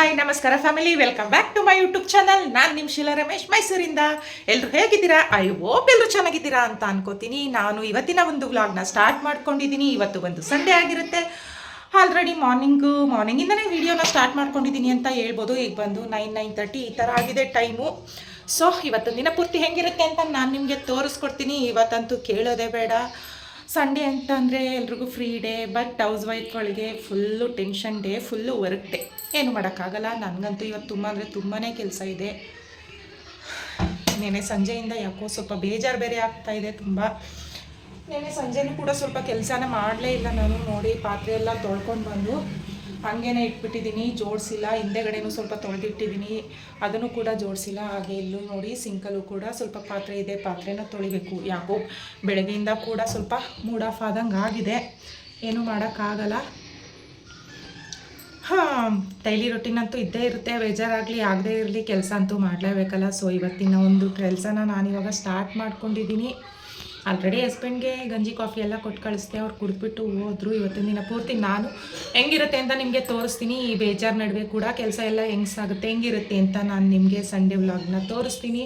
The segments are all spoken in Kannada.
ಹಾಯ್, ನಮಸ್ಕಾರ family welcome back to my YouTube channel ನಾನು ನಿಮ್ಮ ಶೀಲಾ ರಮೇಶ್, ಮೈಸೂರಿಂದ. ಎಲ್ಲರೂ ಹೇಗಿದ್ದೀರಾ? ಐ ಹೋಪ್ ಎಲ್ಲರೂ ಚೆನ್ನಾಗಿದ್ದೀರಾ ಅಂತ ಅನ್ಕೋತೀನಿ. ನಾನು ಇವತ್ತಿನ ಒಂದು ವ್ಲಾಗ್ನ ಸ್ಟಾರ್ಟ್ ಮಾಡ್ಕೊಂಡಿದ್ದೀನಿ. ಇವತ್ತು ಒಂದು ಸಂಡೇ ಆಗಿರುತ್ತೆ. ಆಲ್ರೆಡಿ ಮಾರ್ನಿಂಗು ಮಾರ್ನಿಂಗಿಂದನೇ ವಿಡಿಯೋನ ಸ್ಟಾರ್ಟ್ ಮಾಡ್ಕೊಂಡಿದ್ದೀನಿ ಅಂತ ಹೇಳ್ಬೋದು. ಈಗ ಬಂದು ನೈನ್ ನೈನ್ ತರ್ಟಿ ಈ ಥರ ಆಗಿದೆ ಟೈಮು ಸೊ ಇವತ್ತೊಂದು ದಿನ ಪೂರ್ತಿ ಹೆಂಗಿರುತ್ತೆ ಅಂತ ನಾನು ನಿಮಗೆ ತೋರಿಸ್ಕೊಡ್ತೀನಿ. ಇವತ್ತಂತೂ ಕೇಳೋದೇ ಬೇಡ. ಸಂಡೇ ಅಂತಂದರೆ ಎಲ್ರಿಗೂ free day but house ವೈಫ್ಗಳಿಗೆ full tension day full work day ಏನು ಮಾಡೋಕ್ಕಾಗಲ್ಲ. ನನಗಂತೂ ಇವತ್ತು ತುಂಬ ಅಂದರೆ ತುಂಬಾ ಕೆಲಸ ಇದೆ. ನೆನೆ ಸಂಜೆಯಿಂದ ಯಾಕೋ ಸ್ವಲ್ಪ ಬೇಜಾರು ಬೇರೆ ಆಗ್ತಾ ಇದೆ ತುಂಬ. ನೆನೆ ಸಂಜೆನೂ ಕೂಡ ಸ್ವಲ್ಪ ಕೆಲಸನ ಮಾಡಲೇ ಇಲ್ಲ ನಾನು ನೋಡಿ, ಪಾತ್ರೆ ಎಲ್ಲ ತೊಳ್ಕೊಂಡು ಬಂದು. ಹಂಗೇನೆ ಇಟ್ಬಿಟ್ಟಿದ್ದೀನಿ, ಜೋಡಿಸಿಲ್ಲ. ಹಿಂದೆಗಡೆನೂ ಸ್ವಲ್ಪ ತೊಳೆದಿಟ್ಟಿದ್ದೀನಿ. ಅದನ್ನು ಕೂಡ ಜೋಡಿಸಿಲ್ಲ. ಹಾಗೆ ಇಲ್ಲೂ ನೋಡಿ, ಸಿಂಕಲ್ಲೂ ಕೂಡ ಸ್ವಲ್ಪ ಪಾತ್ರೆ ಇದೆ, ಪಾತ್ರೆನ ತೊಳಿಬೇಕು. ಯಾಕೋ ಬೆಳಗ್ಗೆಯಿಂದ ಕೂಡ ಸ್ವಲ್ಪ ಮೂಡ್ ಆಫ್ ಆದಂಗೆ ಆಗಿದೆ. ಏನೂ ಮಾಡೋಕ್ಕಾಗಲ್ಲ. ಹಾಂ, ಡೈಲಿ ರೊಟೀನಂತೂ ಇದ್ದೇ ಇರುತ್ತೆ. ಬೇಜಾರಾಗಲಿ, ಆಗದೇ ಇರಲಿ. ಕೆಲಸ ಅಂತೂ ಮಾಡಲೇಬೇಕಲ್ಲ. ಸೊ ಇವತ್ತಿನ ಒಂದು ಕೆಲಸನ ನಾನಿವಾಗ ಸ್ಟಾರ್ಟ್ ಮಾಡ್ಕೊಂಡಿದ್ದೀನಿ. ಆಲ್ರೆಡಿ ಹಸ್ಬೆಂಡ್ಗೆ ಗಂಜಿ ಕಾಫಿ ಎಲ್ಲ ಕೊಟ್ಟು ಕಳಿಸ್ದೆ, ಅವ್ರು ಕುಡಿದ್ಬಿಟ್ಟು ಹೋದ್ರು ಇವತ್ತಿನ ದಿನ. ಪೂರ್ತಿ ನಾನು ಹೆಂಗಿರುತ್ತೆ ಅಂತ ನಿಮಗೆ ತೋರಿಸ್ತೀನಿ. ಈ ಬೇಜಾರು ನಡುವೆ ಕೂಡ ಕೆಲಸ ಎಲ್ಲ ಹೆಂಗ್ಸಾಗುತ್ತೆ ಹೆಂಗಿರುತ್ತೆ ಅಂತ ನಾನು ನಿಮಗೆ ಸಂಡೇ ವ್ಲಾಗ್ನ ತೋರಿಸ್ತೀನಿ.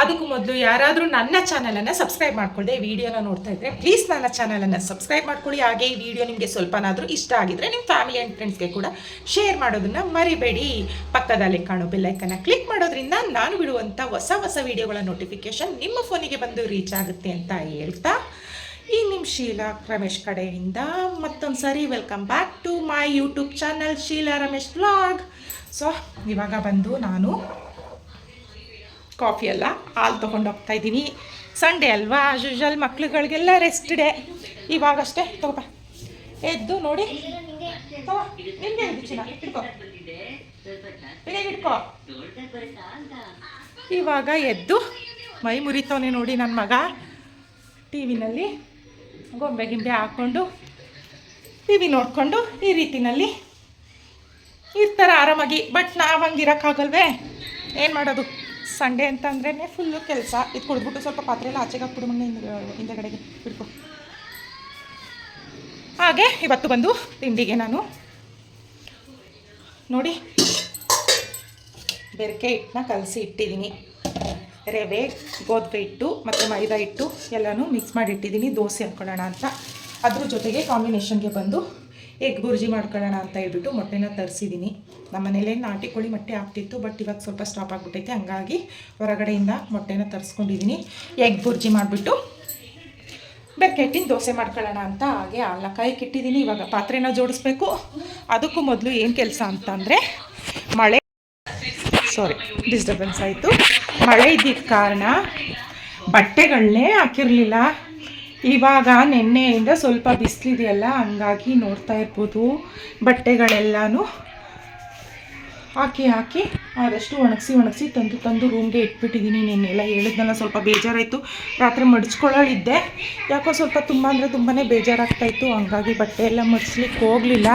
ಅದಕ್ಕೂ ಮೊದಲು ಯಾರಾದರೂ ನನ್ನ ಚಾನಲನ್ನು ಸಬ್ಸ್ಕ್ರೈಬ್ ಮಾಡ್ಕೊಳ್ಳದೆ ಈ ವಿಡಿಯೋನ ನೋಡ್ತಾ ಇದ್ದರೆ ಪ್ಲೀಸ್ ನನ್ನ ಚಾನಲನ್ನು ಸಬ್ಸ್ಕ್ರೈಬ್ ಮಾಡ್ಕೊಳ್ಳಿ. ಹಾಗೆ ಈ ವಿಡಿಯೋ ನಿಮಗೆ ಸ್ವಲ್ಪನಾದರೂ ಇಷ್ಟ ಆಗಿದ್ರೆ ನಿಮ್ಮ ಫ್ಯಾಮಿಲಿ ಆ್ಯಂಡ್ ಫ್ರೆಂಡ್ಸ್ಗೆ ಕೂಡ ಶೇರ್ ಮಾಡೋದನ್ನು ಮರಿಬೇಡಿ. ಪಕ್ಕದಲ್ಲಿ ಕಾಣೋ ಬೆಲ್ಲೈಕನ್ನು ಕ್ಲಿಕ್ ಮಾಡೋದ್ರಿಂದ ನಾನು ಬಿಡುವಂಥ ಹೊಸ ಹೊಸ ವಿಡಿಯೋಗಳ ನೋಟಿಫಿಕೇಶನ್ ನಿಮ್ಮ ಫೋನಿಗೆ ಬಂದು ರೀಚ್ ಆಗುತ್ತೆ ಅಂತ ಹೇಳ್ತಾ ಈ ನಿಮ್ಮ ಶೀಲಾ, ರಮೇಶ್ ಕಡೆಯಿಂದ ಮತ್ತೊಂದು ಸರಿ welcome back to my YouTube channel Sheela Ramesh vlog so ಇವಾಗ ಬಂದು ನಾನು ಕಾಫಿ ಎಲ್ಲ ಹಾಲು ತೊಗೊಂಡು ಹೋಗ್ತಾ ಇದ್ದೀನಿ. ಸಂಡೇ ಅಲ್ವಾ ಆಸ್ ಯೂಶಲ್ ಮಕ್ಳುಗಳಿಗೆಲ್ಲ ರೆಸ್ಟ್ ಡೇ ಇವಾಗಷ್ಟೇ ತಗೋಪ ಎದ್ದು ನೋಡಿ. ನಿಮಗೆ ಚಿನ್ನ, ಹಿಡ್ಕೊ. ಇವಾಗ ಎದ್ದು ಮೈ ಮುರಿತವನೆ ನೋಡಿ ನನ್ನ ಮಗ. ಟಿ ವಿನಲ್ಲಿ ಗೊಂಬೆ ಗಿಂಬೆ ಹಾಕ್ಕೊಂಡು ಟಿ ವಿ ನೋಡಿಕೊಂಡು ಈ ರೀತಿನಲ್ಲಿ ಇರ್ತಾರೆ ಆರಾಮಾಗಿ ಬಟ್ ನಾವು ಹಂಗಿರೋಕ್ಕಾಗಲ್ವೇ? ಏನು ಮಾಡೋದು? ಸಂಡೇ ಅಂತಂದ್ರೇ ಫುಲ್ಲು ಕೆಲಸ. ಇದು ಕುಡ್ಬಿಟ್ಟು ಸ್ವಲ್ಪ ಪಾತ್ರೆ ಎಲ್ಲ ಆಚೆಗೆ ಹಾಕ್ಬಿಡು ಹಿಂದೆ ಕಡೆಗೆ ಬಿಡ್ಕೊ. ಹಾಗೆ ಇವತ್ತು ಬಂದು ತಿಂಡಿಗೆ ನಾನು ನೋಡಿ, ಬೆರಕೆ ಹಿಟ್ಟನ್ನ ಕಲಸಿ ಇಟ್ಟಿದ್ದೀನಿ. ರವೆ ಗೋಧಿ ಹಿಟ್ಟು ಮತ್ತು ಮೈದಾ ಹಿಟ್ಟು ಎಲ್ಲನೂ ಮಿಕ್ಸ್ ಮಾಡಿ ಇಟ್ಟಿದ್ದೀನಿ. ದೋಸೆ ಹಾಕ್ಕೊಳ್ಳೋಣ ಅಂತ. ಅದ್ರ ಜೊತೆಗೆ ಕಾಂಬಿನೇಷನ್ಗೆ ಬಂದು ಎಗ್ ಬುರ್ಜಿ ಮಾಡ್ಕೊಳ್ಳೋಣ ಅಂತ ಹೇಳ್ಬಿಟ್ಟು ಮೊಟ್ಟೆನ ತರಿಸಿದ್ದೀನಿ. ನಮ್ಮ ಮನೇಲೇ ನಾಟಿ ಕೋಳಿ ಮೊಟ್ಟೆ ಆಗ್ತಿತ್ತು ಬಟ್ ಇವಾಗ ಸ್ವಲ್ಪ ಸ್ಟಾಪ್ ಆಗಿಬಿಟ್ಟೈತೆ. ಹಂಗಾಗಿ ಹೊರಗಡೆಯಿಂದ ಮೊಟ್ಟೆನ ತರಿಸ್ಕೊಂಡಿದ್ದೀನಿ ಎಗ್ ಬುರ್ಜಿ ಮಾಡಿಬಿಟ್ಟು ಬೆಕ್ಕೆಟ್ಟಿನ ದೋಸೆ ಮಾಡ್ಕೊಳ್ಳೋಣ ಅಂತ ಹಾಗೆ ಅಲ್ಲ ಇಟ್ಟಿದ್ದೀನಿ ಇವಾಗ ಪಾತ್ರೆನ ಜೋಡಿಸ್ಬೇಕು. ಅದಕ್ಕೂ ಮೊದಲು ಏನು ಕೆಲಸ ಅಂತಂದರೆ, ಮಳೆ ಸಾರಿ ಡಿಸ್ಟರ್ಬೆನ್ಸ್ ಆಯಿತು. ಮಳೆ ಇದ್ದಿದ್ದ ಕಾರಣ ಬಟ್ಟೆಗಳನ್ನೇ ಹಾಕಿರಲಿಲ್ಲ. ಇವಾಗ ನಿನ್ನೆಯಿಂದ ಸ್ವಲ್ಪ ಬಿಸಿಲಿದೆಯಲ್ಲ, ಹಂಗಾಗಿ ನೋಡ್ತಾ ಇರ್ಬೋದು. ಬಟ್ಟೆಗಳೆಲ್ಲನೂ ಹಾಕಿ ಹಾಕಿ ಆದಷ್ಟು ಒಣಗಿಸಿ ಒಣಗಿಸಿ ತಂದು ತಂದು ರೂಮ್ಗೆ ಇಟ್ಬಿಟ್ಟಿದ್ದೀನಿ. ನಿನ್ನೆಲ್ಲ ಹೇಳಿದ್ನಲ್ಲ, ಸ್ವಲ್ಪ ಬೇಜಾರಾಯಿತು. ರಾತ್ರಿ ಮಡಿಸ್ಕೊಳ್ಳೋಳಿದ್ದೆ ಯಾಕೋ ಸ್ವಲ್ಪ ತುಂಬ ಅಂದರೆ ತುಂಬಾ ಬೇಜಾರಾಗ್ತಾಯಿತ್ತು ಹಂಗಾಗಿ ಬಟ್ಟೆ ಎಲ್ಲ ಮಡಿಸ್ಲಿಕ್ಕೆ ಹೋಗಲಿಲ್ಲ.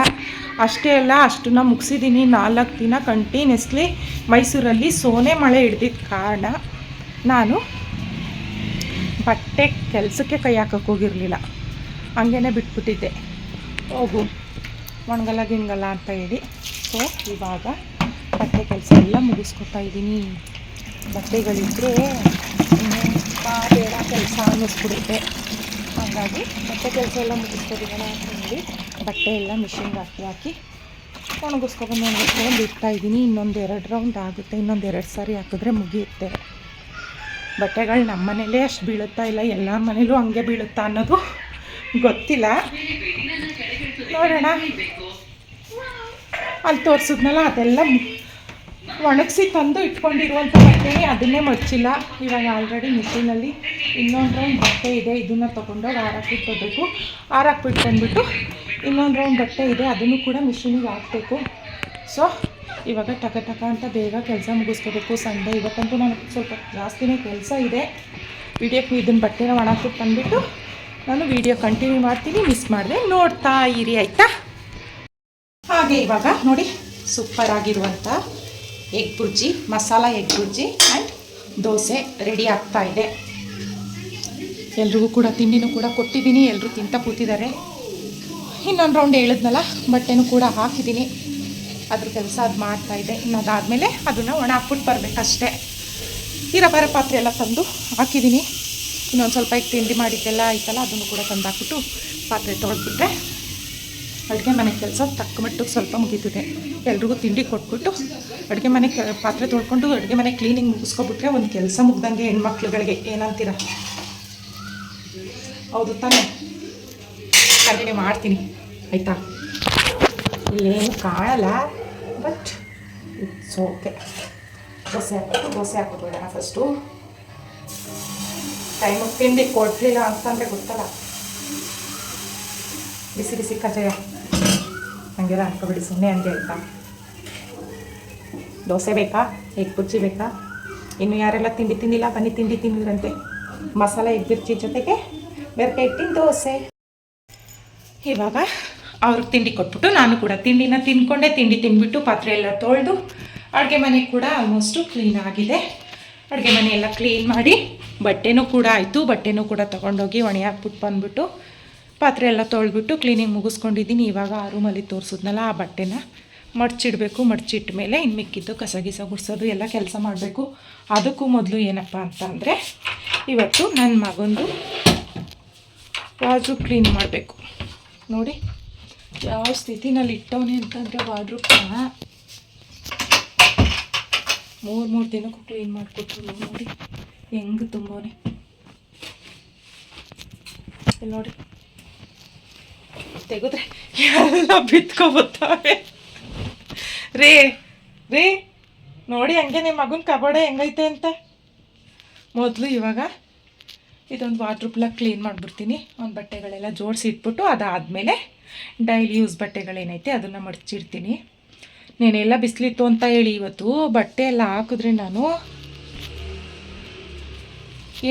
ಅಷ್ಟೇ ಅಲ್ಲ, ಅಷ್ಟನ್ನ ಮುಗಿಸಿದ್ದೀನಿ. ನಾಲ್ಕು ದಿನ ಕಂಟಿನ್ಯೂಸ್ಲಿ ಮೈಸೂರಲ್ಲಿ ಸೋನೆ ಮಳೆ ಹಿಡ್ದಿದ್ದ ಕಾರಣ ನಾನು ಬಟ್ಟೆ ಕೆಲಸಕ್ಕೆ ಕೈ ಹಾಕಕ್ಕೆ ಹೋಗಿರಲಿಲ್ಲ. ಹಂಗೇ ಬಿಟ್ಬಿಟ್ಟಿದ್ದೆ. ಹೋಗು. ಒಣಗಲ್ಲ ಗಿಣಗಲ್ಲ ಅಂತ ಹೇಳಿ. ಸೊ ಇವಾಗ ಬಟ್ಟೆ ಕೆಲಸ ಎಲ್ಲ ಮುಗಿಸ್ಕೊತಾ ಇದ್ದೀನಿ. ಬಟ್ಟೆಗಳಿದ್ದರೆ ಬೇಡ ಕೆಲಸ ಅನ್ನಿಸ್ಬಿಡುತ್ತೆ. ಹಾಗಾಗಿ ಬಟ್ಟೆ ಕೆಲಸ ಎಲ್ಲ ಮುಗಿಸ್ಕೊಬಿಡೋಣ ಅಂತ ಹೇಳಿ ಬಟ್ಟೆ ಎಲ್ಲ ಮಿಷಿನ್ಗೆ ಹಾಕಿ ಹಾಕಿ ಒಣಗಿಸ್ಕೊಬಂದು ಒಣಗಿಸ್ಕೊಂಡು ಇಡ್ತಾ ಇದ್ದೀನಿ. ಇನ್ನೊಂದು ಎರಡು ರೌಂಡ್ ಆಗುತ್ತೆ. ಇನ್ನೊಂದು ಎರಡು ಸಾರಿ ಹಾಕಿದ್ರೆ ಮುಗಿಯುತ್ತೆ. ಬಟ್ಟೆಗಳು ನಮ್ಮ ಮನೇಲೇ ಅಷ್ಟು ಬೀಳುತ್ತಾ ಇಲ್ಲ, ಎಲ್ಲ ಮನೇಲೂ ಹಂಗೆ ಬೀಳುತ್ತಾ ಅನ್ನೋದು ಗೊತ್ತಿಲ್ಲ. ನೋಡೋಣ. ಅಲ್ಲಿ ತೋರಿಸಿದ್ನಲ್ಲ, ಅದೆಲ್ಲ ಒಣಗಿಸಿ ತಂದು ಇಟ್ಕೊಂಡಿರುವಂಥ ಬಟ್ಟೆ ಅದನ್ನೇ ಮುಚ್ಚಿಲ್ಲ ಇವಾಗ ಆಲ್ರೆಡಿ ಮಿಷಿನಲ್ಲಿ ಇನ್ನೊಂದು ರೌಂಡ್ ಬಟ್ಟೆ ಇದೆ, ಇದನ್ನು ತೊಗೊಂಡೋಗಿ ಆರಾಕ್ಬಿಟ್ಕೋಬೇಕು ಆರಾಕ್ಬಿಟ್ಟು ಬಂದ್ಬಿಟ್ಟು ಇನ್ನೊಂದು ರೌಂಡ್ ಬಟ್ಟೆ ಇದೆ, ಅದನ್ನು ಕೂಡ ಮಿಷಿನಿಗೆ ಹಾಕಬೇಕು. ಸೊ ಇವಾಗ ಟಕ ಟಕ ಅಂತ ಬೇಗ ಕೆಲಸ ಮುಗಿಸ್ಕೋಬೇಕು. ಸಂಡೆ ಇವತ್ತಂತೂ ನನಗೆ ಸ್ವಲ್ಪ ಜಾಸ್ತಿನೇ ಕೆಲಸ ಇದೆ. ವಿಡಿಯೋಕ್ಕೆ ಇದನ್ನು ಬಟ್ಟೆನ ಒಣಾಕ್ಬಿಟ್ಟು ಬಂದುಬಿಟ್ಟು ನಾನು ವಿಡಿಯೋ ಕಂಟಿನ್ಯೂ ಮಾಡ್ತೀನಿ. ಮಿಸ್ ಮಾಡಿದೆ. ನೋಡ್ತಾ ಇರಿ, ಆಯಿತಾ? ಹಾಗೆ ಇವಾಗ ನೋಡಿ ಸೂಪರ್ ಆಗಿರುವಂಥ egg bhurji masala egg bhurji and dosa ready ಆಗ್ತಾ ಇದೆ. ಎಲ್ರಿಗೂ ಕೂಡ ತಿಂಡಿನೂ ಕೂಡ ಕೊಟ್ಟಿದ್ದೀನಿ. ಎಲ್ಲರೂ ತಿಂತ ಕೂತಿದ್ದಾರೆ. ಇನ್ನೊಂದು ರೌಂಡ್ ಹೇಳಿದ್ನಲ್ಲ, ಬಟ್ಟೆನೂ ಕೂಡ ಹಾಕಿದ್ದೀನಿ. ಅದ್ರ ಕೆಲಸ ಅದು ಮಾಡ್ತಾಯಿದ್ದೆ ಇನ್ನು ಅದಾದಮೇಲೆ ಅದನ್ನು ಒಣ ಹಾಕ್ಬಿಟ್ಟು ಬರಬೇಕಷ್ಟೇ. ಈ ರಬ್ಬರ ಪಾತ್ರೆ ಎಲ್ಲ ತಂದು ಹಾಕಿದ್ದೀನಿ. ಇನ್ನೊಂದು ಸ್ವಲ್ಪ ಈಗ ತಿಂಡಿ ಮಾಡಿದ್ದೆಲ್ಲ ಆಯ್ತಲ್ಲ, ಅದನ್ನು ಕೂಡ ತಂದು ಹಾಕ್ಬಿಟ್ಟು ಪಾತ್ರೆ ತೊಳೆದ್ಬಿಟ್ರೆ ಅಡುಗೆ ಮನೆ ಕೆಲಸ ತಕ್ಕ ಮಟ್ಟಿಗೆ ಸ್ವಲ್ಪ ಮುಗೀತಿದೆ. ಎಲ್ರಿಗೂ ತಿಂಡಿ ಕೊಟ್ಬಿಟ್ಟು ಅಡುಗೆ ಮನೆ ಪಾತ್ರೆ ತೊಳ್ಕೊಂಡು ಅಡುಗೆ ಮನೆ ಕ್ಲೀನಿಂಗ್ ಮುಗಿಸ್ಕೊಬಿಟ್ರೆ ಒಂದು ಕೆಲಸ ಮುಗ್ದಂಗೆ ಹೆಣ್ಮಕ್ಳುಗಳಿಗೆ ಏನಂತೀರ? ಹೌದು ತಾನೇ. ಅಡುಗೆ ಮಾಡ್ತೀನಿ. ಆಯಿತಾ? ಇಲ್ಲೇನು ಕಾಣಲ್ಲ ಬಟ್ ಇಟ್ಸ್ ಓಕೆ ದೋಸೆ ಹಾಕ್ಬಿಟ್ಟು, ದೋಸೆ ಹಾಕ್ಬಿಡೋಣ ಫಸ್ಟು ಟೈಮಿಗೆ ತಿಂಡಿ ಕೊಡಲಿಲ್ಲ ಅಂತಂದರೆ ಗೊತ್ತಲ್ಲ. ಬಿಸಿ ಬಿಸಿ ಕಜಾಯ ಹಂಗೆಲ್ಲ ಅನ್ಕೋಬಿಡಿ ಸುಮ್ಮನೆ ಹಂಗೆ ಆಯ್ತಾ? ದೋಸೆ ಬೇಕಾ? ಎಗ್ ಬುರ್ಜಿ ಬೇಕಾ? ಇನ್ನು ಯಾರೆಲ್ಲ ತಿಂಡಿ ತಿಂದಿಲ್ಲ, ಬನ್ನಿ ತಿಂಡಿ ತಿಂದಿರಂತೆ ಮಸಾಲೆ ಎಗ್ ಬುರ್ಜಿ ಜೊತೆಗೆ, ಬೆರಕೆ ಇಟ್ಟಿನ ದೋಸೆ. ಇವಾಗ ಅವ್ರಿಗೆ ತಿಂಡಿ ಕೊಟ್ಬಿಟ್ಟು ನಾನು ಕೂಡ ತಿಂಡಿನ ತಿನ್ಕೊಂಡೆ, ತಿಂಡಿ ತಿಂದ್ಬಿಟ್ಟು ಪಾತ್ರೆ ಎಲ್ಲ ತೊಳೆದು ಅಡುಗೆ ಮನೆ ಕೂಡ ಆಲ್ಮೋಸ್ಟು ಕ್ಲೀನ್ ಆಗಿದೆ. ಅಡುಗೆ ಮನೆ ಎಲ್ಲ ಕ್ಲೀನ್ ಮಾಡಿ ಬಟ್ಟೆನೂ ಕೂಡ ಆಯಿತು. ಬಟ್ಟೆನೂ ಕೂಡ ತೊಗೊಂಡೋಗಿ ಒಣೆ ಹಾಕ್ಬಿಟ್ಟು ಬಂದ್ಬಿಟ್ಟು ಪಾತ್ರೆ ಎಲ್ಲ ತೊಳೆದ್ಬಿಟ್ಟು ಕ್ಲೀನಿಂಗ್ ಮುಗಿಸ್ಕೊಂಡಿದ್ದೀನಿ. ಇವಾಗ ಆ ರೂಮಲ್ಲಿ ತೋರಿಸಿದ್ನಲ್ಲ ಆ ಬಟ್ಟೆನ. ಮಡ್ಚಿಡಬೇಕು ಮಡ್ಚಿಟ್ಟ ಮೇಲೆ ಇನ್ನು ಮಿಕ್ಕಿದ್ದು ಕಸ ಗಿಸ ಗುಡಿಸೋದು ಎಲ್ಲ ಕೆಲಸ ಮಾಡಬೇಕು. ಅದಕ್ಕೂ ಮೊದಲು ಏನಪ್ಪ ಅಂತಂದರೆ ಇವತ್ತು ನನ್ನ ಮಗಂದು ಬಾಜು ಕ್ಲೀನ್ ಮಾಡಬೇಕು. ನೋಡಿ. ಯಾವ ಸ್ಥಿತಿನಲ್ಲಿ ಇಟ್ಟವನೆ ಅಂತಂದರೆ ವಾರ್ಡ್ರೂಪ್ನ ಮೂರು ಮೂರು ದಿನಕ್ಕೂ ಕ್ಲೀನ್ ಮಾಡಿಕೊಟ್ರು ನೋಡಿ. ಹೆಂಗೆ ಇಲ್ಲಿ ನೋಡಿ. ತೆಗೆದ್ರೆ ಎಲ್ಲ ಬಿತ್ಕೊಬತ್ತವೆ? ರೇ, ರೀ, ನೋಡಿ ಹಂಗೆ ನಿಮ್ಮ ಮಗನ ಕಬಾಡೆ ಹೆಂಗೈತೆ ಅಂತ. ಮೊದಲು ಇವಾಗ ಇದೊಂದು ವಾಟ್ರೂಪ್ಲ ಕ್ಲೀನ್ ಮಾಡಿಬಿಡ್ತೀನಿ. ಒಂದು ಬಟ್ಟೆಗಳೆಲ್ಲ ಜೋಡಿಸಿ ಇಟ್ಬಿಟ್ಟು ಅದಾದಮೇಲೆ ಡೈಲಿ ಯೂಸ್ ಬಟ್ಟೆಗಳೇನೈತೆ ಅದನ್ನು ಮಡಚಿಡ್ತೀನಿ. ನೆನೆಲ್ಲ ಬಿಸಿಲಿತ್ತು ಅಂತ ಹೇಳಿ ಇವತ್ತು ಬಟ್ಟೆ ಎಲ್ಲ ಹಾಕಿದ್ರೆ ನಾನು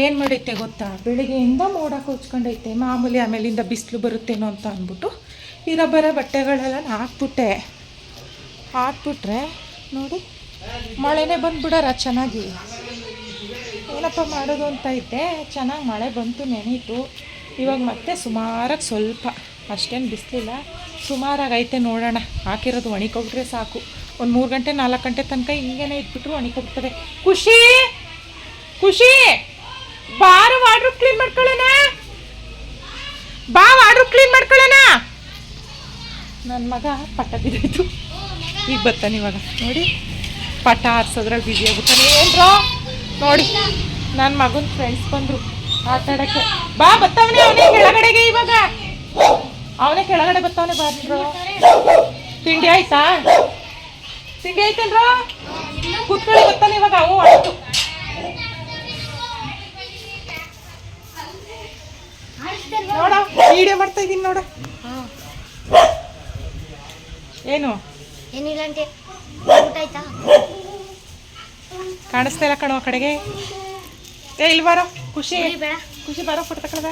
ಏನು ಮಾಡೈತೆ ಗೊತ್ತಾ? ಬೆಳಿಗ್ಗೆಯಿಂದ ಮೋಡ ಕೊಚ್ಕೊಂಡೈತೆ. ಮಾಮೂಲಿ ಆಮೇಲಿಂದ ಬಿಸಿಲು ಬರುತ್ತೇನೋ ಅಂತ ಅಂದ್ಬಿಟ್ಟು ಇರೋ ಬರೋ ಬಟ್ಟೆಗಳೆಲ್ಲ ಹಾಕ್ಬಿಟ್ಟೆ. ಹಾಕ್ಬಿಟ್ರೆ ನೋಡಿ, ಮಳೆನೇ ಬಂದ್ಬಿಡಾರ ಚೆನ್ನಾಗಿ. ಏನಪ್ಪ ಮಾಡೋದು ಅಂತ ಐತೆ ಚೆನ್ನಾಗಿ ಮಳೆ ಬಂತು ನೆನೀತು. ಇವಾಗ ಮತ್ತೆ ಸುಮಾರಾಗಿ ಸ್ವಲ್ಪ ಅಷ್ಟೇನು ಬಿಸಿಲಿಲ್ಲ. ಸುಮಾರಾಗಿ ಐತೆ ನೋಡೋಣ. ಹಾಕಿರೋದು ಒಣಿಕೊಬಿಟ್ರೆ ಸಾಕು. ಒಂದು ಮೂರು ಗಂಟೆ, ನಾಲ್ಕು ಗಂಟೆ ತನಕ ಹಿಂಗೇನೆ ಇಟ್ಬಿಟ್ರು ಒಣಿಕೊಬಿಡ್ತದೆ ಖುಷಿ! ಖುಷಿ! ಬಾರು ವಾಡ್ರು ಕ್ಲೀನ್ ಮಾಡ್ಕೊಳ್ಳೋಣ. ಬಾ ವಾಡ್ರು ಕ್ಲೀನ್ ಮಾಡ್ಕೊಳ್ಳೋಣ. ನನ್ನ ಮಗ ಪಟ್ಟ ಬಿದ್ದಾಯ್ತು. ಈಗ ಬರ್ತಾನೆ ಇವಾಗ. ನೋಡಿ, ಪಟ ಆರ್ಸೋದ್ರಲ್ಲಿ ಬ್ಯುಸಿ ಆಗ್ಬಿಡ್ತಾನೆ ಏನ್ರೋ? ನೋಡಿ ನನ್ನ ಮಗನ ಫ್ರೆಂಡ್ಸ್ ಬಂದರು. ಆಟಾಡೋಕ್ಕೆ ಬಾ ಬರ್ತಾವನೆ ಅವನೇ, ಕೆಳಗಡೆಗೆ ಇವಾಗ. ಅವನೇ ಕೆಳಗಡೆ ಬತ್ತವನೆ ಬಾರ್ರು ತಿಂಡಿ ಆಯ್ತಾ? ತಿಂಡಿ ಆಯ್ತೇನ್ರ ಕುತ್ಕೊಳ್ಳಿ ಬರ್ತಾನೆ ಇವಾಗ ಅವು ಆಯ್ತು ನೋಡ ವಿಡಿಯೋ ಮಾಡ್ತಾ ಇದೀನಿ ನೋಡ. ಏನು? ಏನಿಲ್ಲ ಅಂತೆ. ಊಟ ಆಯ್ತಾ? ಕಾಣಿಸ್ತಾ ಇಲ್ಲ ಕಣೋ ಆ ಕಡೆಗೆ. ಏ ಇಲ್ಲಿ ಬಾರೋ. ಖುಷಿ. ಖುಷಿ ಬಾರೋ ಫೋಟೋ ತಗೊಳ್ಳ